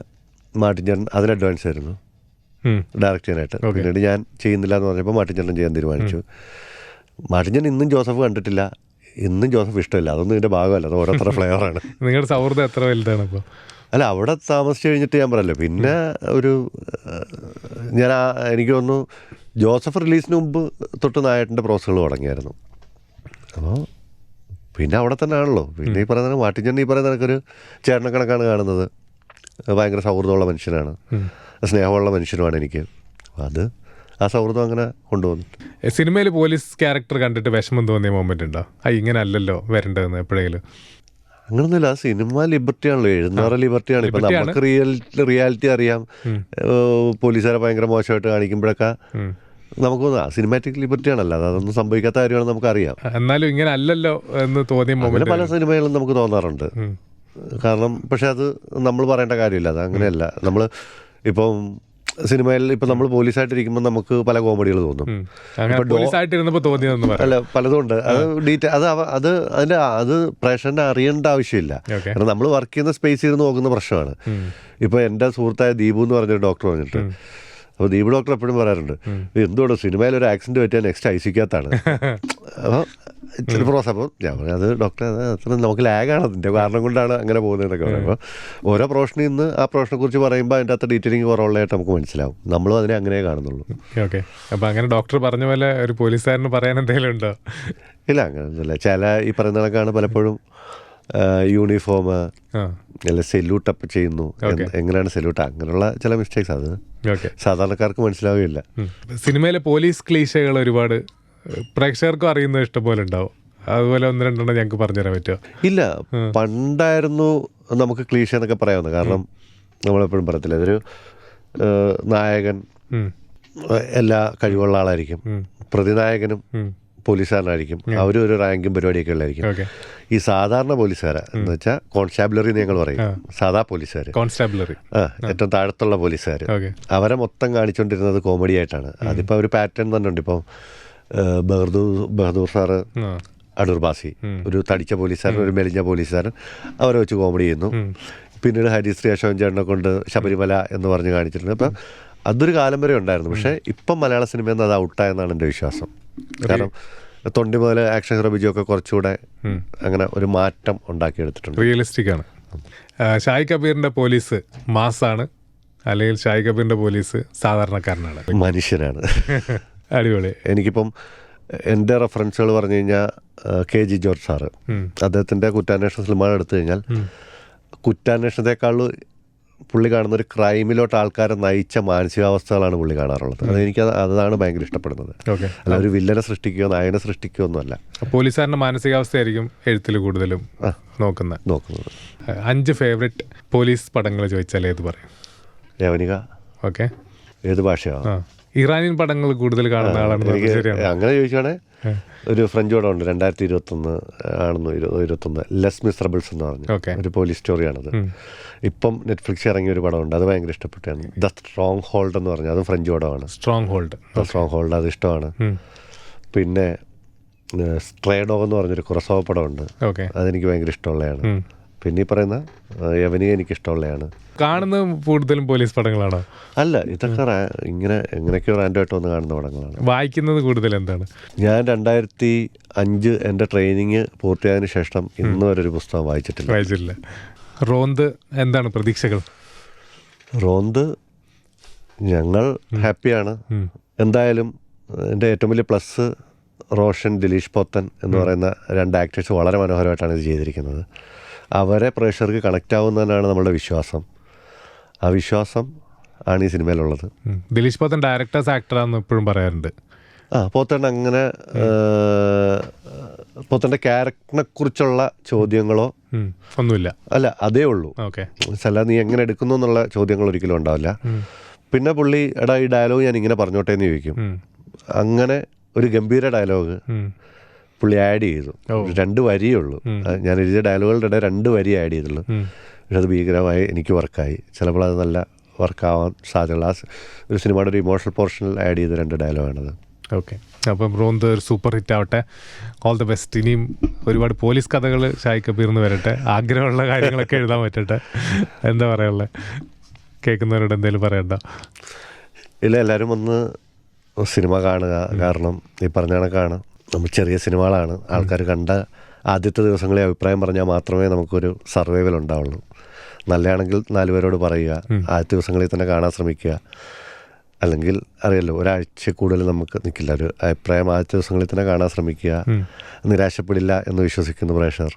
S2: മാട്ടിഞ്ഞൻ അതിന് അഡ്വാൻസ് ആയിരുന്നു. ഡയറക്റ്റ് ചെയ്യാനായിട്ട്. പിന്നീട് ഞാൻ ചെയ്യുന്നില്ല എന്ന് പറഞ്ഞപ്പോൾ മാട്ടിഞ്ചേട്ടൻ ചെയ്യാൻ തീരുമാനിച്ചു. മാട്ടിഞ്ചൻ ഇന്നും ജോസഫ് കണ്ടിട്ടില്ല. ഇന്നും ജോസഫ് ഇഷ്ടമില്ല. അതൊന്നും ഇതിന്റെ ഭാഗമല്ല. അത് ഓരോരുത്തരുടെ ഫ്ലേവറാണ്
S1: നിങ്ങളുടെ സൗഹൃദം എത്ര വലുതാണ് അപ്പോൾ
S2: അല്ല അവിടെ താമസിച്ച് കഴിഞ്ഞിട്ട് ഞാൻ പറയല്ലോ പിന്നെ ഒരു ഞാൻ ആ- എനിക്ക് തോന്നുന്നു ജോസഫ് റിലീസിന് മുമ്പ് തൊട്ട് നായട്ടിന്റെ പ്രോസസ്സുകൾ തുടങ്ങിയായിരുന്നു. അപ്പോൾ പിന്നെ അവിടെ തന്നെ ആണല്ലോ. പിന്നെ ഈ പറയുന്ന മാട്ടിച്ചൻ ഈ പറയുന്ന കണക്കൊരു ചേട്ടനെ കണക്കാണ് കാണുന്നത്. ഭയങ്കര സൗഹൃദമുള്ള മനുഷ്യനാണ്. സ്നേഹമുള്ള മനുഷ്യനുമാണ് എനിക്ക്. അത് ആ സൗഹൃദം അങ്ങനെ കൊണ്ടുവന്നു.
S1: സിനിമയിൽ പോലീസ് ക്യാരക്ടർ കണ്ടിട്ട് വിഷമം തോന്നിയ മൊമെന്റ് ഉണ്ടോ? ആ ഇങ്ങനെ അല്ലല്ലോ വരേണ്ടതെന്ന് എപ്പോഴെങ്കിലും?
S2: അങ്ങനൊന്നുമില്ല സിനിമ ലിബർട്ടി ആണല്ലോ എഴുന്നേറെ ലിബർട്ടിയാണ്. ഇപ്പം. നമുക്ക് റിയൽ റിയാലിറ്റി അറിയാം. പോലീസുകാരെ ഭയങ്കര മോശമായിട്ട് കാണിക്കുമ്പോഴൊക്കെ നമുക്ക് തോന്നാം സിനിമാറ്റിക് ലിബർട്ടി ആണല്ലോ അതൊന്നും സംഭവിക്കാത്ത കാര്യമാണെന്ന് നമുക്കറിയാം.
S1: എന്നാലും ഇങ്ങനെ അല്ലല്ലോ എന്ന് തോന്നിയ
S2: അങ്ങനെ പല സിനിമകളും നമുക്ക് തോന്നാറുണ്ട്. കാരണം പക്ഷെ അത് നമ്മൾ പറയേണ്ട കാര്യമില്ല അത് അങ്ങനെയല്ല. നമ്മൾ ഇപ്പം സിനിമയിൽ ഇപ്പം നമ്മൾ പോലീസായിട്ടിരിക്കുമ്പോൾ നമുക്ക് പല കോമഡികൾ തോന്നും. അല്ല പലതും ഉണ്ട് അത് ഡീറ്റെയിൽ അത് അത് അതിന്റെ അത് പ്രേക്ഷകനെ അറിയേണ്ട ആവശ്യമില്ല. കാരണം നമ്മൾ വർക്ക് ചെയ്യുന്ന സ്പേസിൽ ഇരുന്ന് നോക്കുന്ന പ്രശ്നമാണ്. ഇപ്പൊ എന്റെ സുഹൃത്തായ ദീപു എന്ന് പറഞ്ഞൊരു ഡോക്ടർ പറഞ്ഞിട്ട് അപ്പോൾ ദീപ് ഡോക്ടർ എപ്പോഴും പറയാറുണ്ട് എന്തുകൊണ്ട് സിനിമയിൽ ഒരു ആക്സിഡന്റ് പറ്റിയാൽ നെക്സ്റ്റ് ഐ സിക്കകത്താണ് അപ്പോൾ ഇച്ചിരി പ്രോസ് അപ്പോൾ ഞാൻ പറഞ്ഞു അത് ഡോക്ടർ അത് അത്ര നമുക്ക് ലാഗാണ് അതിന്റെ കാരണം കൊണ്ടാണ് അങ്ങനെ പോകുന്നതെന്നൊക്കെ പറയും അപ്പോൾ ഓരോ പ്രൊഫഷനിൽ നിന്ന് ആ പ്രൊഫഷനെ കുറിച്ച് പറയുമ്പോൾ അതിന്റെ അത്ര ഡീറ്റെയിലിംഗ് കുറവുള്ളതായിട്ട് നമുക്ക് മനസ്സിലാവും. നമ്മളും അതിനെ അങ്ങനെ കാണുന്നുള്ളൂ.
S1: ഓക്കെ അപ്പോൾ അങ്ങനെ ഡോക്ടർ പറഞ്ഞ പോലെ ഒരു പോലീസുകാരന് പറയാൻ എന്തെങ്കിലും ഉണ്ടോ?
S2: ഇല്ല അങ്ങനെയൊന്നുമില്ല ചില ഈ പറയുന്ന കണക്കാണ് പലപ്പോഴും യൂണിഫോം അല്ല സെല്യൂട്ട് അപ്പ് ചെയ്യുന്നു. എങ്ങനെയാണ് സെല്യൂട്ട് അങ്ങനെയുള്ള ചില മിസ്റ്റേക്സ് അത്. സാധാരണക്കാർക്ക് മനസ്സിലാവുകയില്ല.
S1: സിനിമയിലെ പോലീസ് ക്ലീശകൾ ഒരുപാട് പ്രേക്ഷകർക്കും അറിയുന്നത് ഇഷ്ടംപോലെ ഉണ്ടാവും. അതുപോലെ ഒന്ന് രണ്ടെണ്ണം ഞങ്ങൾക്ക് പറഞ്ഞുതരാൻ പറ്റുമോ?
S2: ഇല്ല. പണ്ടായിരുന്നു നമുക്ക് ക്ലീശ എന്നൊക്കെ പറയാവുന്നത്. കാരണം നമ്മളെപ്പോഴും പറയത്തില്ല ഇതൊരു ഏഹ്, നായകൻ എല്ലാ കഴിവുള്ള ആളായിരിക്കും. പ്രതിനായകനും പോലീസുകാരനായിരിക്കും. അവരും ഒരു റാങ്കും പരിപാടിയൊക്കെ ഉള്ളായിരിക്കും ഈ സാധാരണ പോലീസുകാരാ. എന്ന് വെച്ചാൽ കോൺസ്റ്റാബുലറി ഞങ്ങൾ പറയും. സാധാ പോലീസുകാർ
S1: കോൺസ്റ്റാബിളറി
S2: ആ ഏറ്റവും താഴത്തുള്ള പോലീസുകാർ അവരെ മൊത്തം കാണിച്ചുകൊണ്ടിരുന്നത് കോമഡി ആയിട്ടാണ്. അതിപ്പോൾ ഒരു പാറ്റേൺ തന്നെ ഉണ്ട്. ഇപ്പം ബഹദൂർ ബഹദൂർ സാറ് അടൂർ ബാസി. ഒരു തടിച്ച പോലീസുകാരൻ ഒരു മെലിഞ്ഞ പോലീസുകാരൻ. അവരെ വെച്ച് കോമഡി ചെയ്യുന്നു. പിന്നീട് ഹരിശ്രീ അശോകൻ ചേട്ടനെ കൊണ്ട് ശബരിമല എന്ന് പറഞ്ഞ് കാണിച്ചിട്ടുണ്ട്. അപ്പം അതൊരു കാലം വരെ ഉണ്ടായിരുന്നു. പക്ഷേ ഇപ്പം മലയാള സിനിമയിൽ നിന്ന് അത് ഔട്ടായെന്നാണ് എന്റെ വിശ്വാസം. കാരണം തൊണ്ടി മുതൽ ആക്ഷൻ ഹീറോ ബിജു ഒക്കെ കുറച്ചുകൂടെ അങ്ങനെ ഒരു മാറ്റം ഉണ്ടാക്കിയെടുത്തിട്ടുണ്ട്.
S1: റിയലിസ്റ്റിക് ആണ്. ഷായി കബീറിന്റെ പോലീസ് മാസാണ്. അല്ലെങ്കിൽ ഷായ് കബീറിന്റെ പോലീസ് സാധാരണക്കാരനാണ്.
S2: മനുഷ്യനാണ്.
S1: അടിപൊളി.
S2: എനിക്കിപ്പം എന്റെ റെഫറൻസുകൾ പറഞ്ഞു കഴിഞ്ഞാൽ കെ ജി ജോർജ് സാറ്. അദ്ദേഹത്തിന്റെ കുറ്റാന്വേഷണ സിനിമകൾ എടുത്തു കഴിഞ്ഞാൽ കുറ്റാന്വേഷണത്തെക്കാൾ പുള്ളി കാണുന്ന ഒരു ക്രൈമിലോട്ട് ആൾക്കാരെ നയിച്ച മാനസികാവസ്ഥകളാണ് പുള്ളി കാണാറുള്ളത്. അത് എനിക്ക് അതാണ് ഭയങ്കര ഇഷ്ടപ്പെടുന്നത്. അല്ല ഒരു വില്ലനെ സൃഷ്ടിക്കുകയോ നായകനെ സൃഷ്ടിക്കുകയോ ഒന്നുമല്ല.
S1: പോലീസുകാരന്റെ മാനസികാവസ്ഥയായിരിക്കും എഴുത്തിൽ കൂടുതലും നോക്കുന്നത്.
S2: നോക്കുന്നത്.
S1: അഞ്ച് ഫേവറേറ്റ് പോലീസ് പടങ്ങൾ ചോദിച്ചാൽ ഏത് പറയും.
S2: യവനിക
S1: ഓക്കെ.
S2: ഏത് ഭാഷയാണ്
S1: ഇറാനിയൻ പടങ്ങൾ കൂടുതൽ കാണുന്ന ആളാണ്
S2: അങ്ങനെ ചോദിച്ചാണേ ഒരു ഫ്രഞ്ച് പടം ഉണ്ട് രണ്ടായിരത്തി ഇരുപത്തൊന്ന് ആണെന്ന് ഇരുപത് ഇരുപത്തൊന്ന് ലെസ് മിസറബിൾസ് എന്ന് പറഞ്ഞു. ഒരു പോലീസ് സ്റ്റോറിയാണത് ഇപ്പം നെറ്റ്ഫ്ലിക്സ് ഇറങ്ങിയ ഒരു പടമുണ്ട് അത് ഭയങ്കര ഇഷ്ടപ്പെട്ടാണ് ദ സ്ട്രോങ് ഹോൾഡ് എന്ന് പറഞ്ഞു അതും ഫ്രഞ്ച് പടമാണ്.
S1: Stronghold
S2: the stronghold അത് ഇഷ്ടമാണ്. പിന്നെ സ്ട്രേ ഡോഗ് എന്ന് പറഞ്ഞൊരു കുറസോവ പടമുണ്ട്. അതെനിക്ക് ഭയങ്കര ഇഷ്ടമുള്ളതാണ്. പിന്നെ ഈ പറയുന്ന യവനിക എനിക്കിഷ്ടമുള്ളതാണ്
S1: കാണുന്ന കൂടുതലും പോലീസ് പടങ്ങളാണോ?
S2: അല്ല ഇതൊക്കെ ഇങ്ങനെ എങ്ങനെയൊക്കെയോ റാൻഡമായിട്ട് വന്ന് കാണുന്ന പടങ്ങളാണ്.
S1: വായിക്കുന്നത് കൂടുതൽ എന്താണ്?
S2: ഞാൻ രണ്ടായിരത്തി അഞ്ച് എന്റെ ട്രെയിനിങ് പൂർത്തിയായതിനു ശേഷം ഇന്ന് വരെ ഒരു പുസ്തകം വായിച്ചിട്ടില്ല.
S1: വായിച്ചില്ല റോന്ത് എന്താണ് പ്രതീക്ഷകൾ?
S2: റോന്ത് ഞങ്ങൾ ഹാപ്പിയാണ്. എന്തായാലും എന്റെ ഏറ്റവും വലിയ പ്ലസ് റോഷൻ ദിലീഷ് പോത്തൻ എന്ന് പറയുന്ന രണ്ട് ആക്ടേഴ്സ് വളരെ മനോഹരമായിട്ടാണ് ഇത് ചെയ്തിരിക്കുന്നത്. അവരെ പ്രേക്ഷകർക്ക് കണക്റ്റ് ആവുന്നതിനാണ് നമ്മുടെ വിശ്വാസം. ആ വിശ്വാസം ആണ് ഈ സിനിമയിലുള്ളത്.
S1: ദിലീഷ് പോത്തൻ ഡയറക്ടേഴ്സ് ആക്ടറാന്ന് എപ്പോഴും പറയാറുണ്ട്.
S2: ആ പോത്തൻ അങ്ങനെ പോത്തന്റെ ക്യാരക്ടറിനെ കുറിച്ചുള്ള ചോദ്യങ്ങളോ
S1: ഒന്നുമില്ല.
S2: അല്ല അതേ ഉള്ളൂ.
S1: ഓക്കെ.
S2: അല്ല നീ എങ്ങനെ എടുക്കുന്നു എന്നുള്ള ചോദ്യങ്ങൾ ഒരിക്കലും ഉണ്ടാവില്ല. പിന്നെ പുള്ളി എടാ ഈ ഡയലോഗ് ഞാൻ ഇങ്ങനെ പറഞ്ഞോട്ടെ എന്ന് ചോദിക്കും. അങ്ങനെ ഒരു ഗംഭീര ഡയലോഗ് പുള്ളി ആഡ് ചെയ്തു. രണ്ട് വരിയേ ഉള്ളൂ. ഞാൻ എഴുതിയ ഡയലോഗുകളുടെ ഇടയിൽ രണ്ട് വരി ആഡ് ചെയ്തുള്ളൂ. പക്ഷെ അത് ഭീകരമായി എനിക്ക് വർക്കായി ചിലപ്പോൾ അത് നല്ല വർക്കാവാൻ സാധ്യതയുള്ള ആ ഒരു സിനിമയുടെ ഒരു ഇമോഷണൽ പോർഷനിൽ ആഡ് ചെയ്ത രണ്ട് ഡയലോഗാണത്
S1: ഓക്കെ അപ്പം റോന്ത് ഒരു സൂപ്പർ ഹിറ്റ് ആവട്ടെ. ഓൾ ദ ബെസ്റ്റ് ഇനിയും ഒരുപാട് പോലീസ് കഥകൾ ഷായി കബീർന്ന് വരട്ടെ. ആഗ്രഹമുള്ള കാര്യങ്ങളൊക്കെ എഴുതാൻ പറ്റട്ടെ. എന്താ പറയാനുള്ളത് കേൾക്കുന്നവരോട് എന്തെങ്കിലും പറയണ്ട?
S2: ഇല്ല എല്ലാവരും ഒന്ന് സിനിമ കാണുക. കാരണം ഈ പറഞ്ഞ കണക്കാണ്. നമ്മൾ ചെറിയ സിനിമകളാണ്. ആൾക്കാർ കണ്ട ആദ്യത്തെ ദിവസങ്ങളെ അഭിപ്രായം പറഞ്ഞാൽ മാത്രമേ നമുക്കൊരു സർവൈവൽ ഉണ്ടാവുള്ളൂ. നല്ലതാണെങ്കിൽ നാലുപേരോട് പറയുക ആദ്യത്തെ ദിവസങ്ങളിൽ തന്നെ കാണാൻ ശ്രമിക്കുക. അല്ലെങ്കിൽ അറിയല്ലോ ഒരാഴ്ച കൂടുതൽ നമുക്ക് നിൽക്കില്ല. ഒരു അഭിപ്രായം ആദ്യത്തെ ദിവസങ്ങളിൽ തന്നെ കാണാൻ ശ്രമിക്കുക. നിരാശപ്പെടില്ല എന്ന് വിശ്വസിക്കുന്നു പ്രേക്ഷകർ.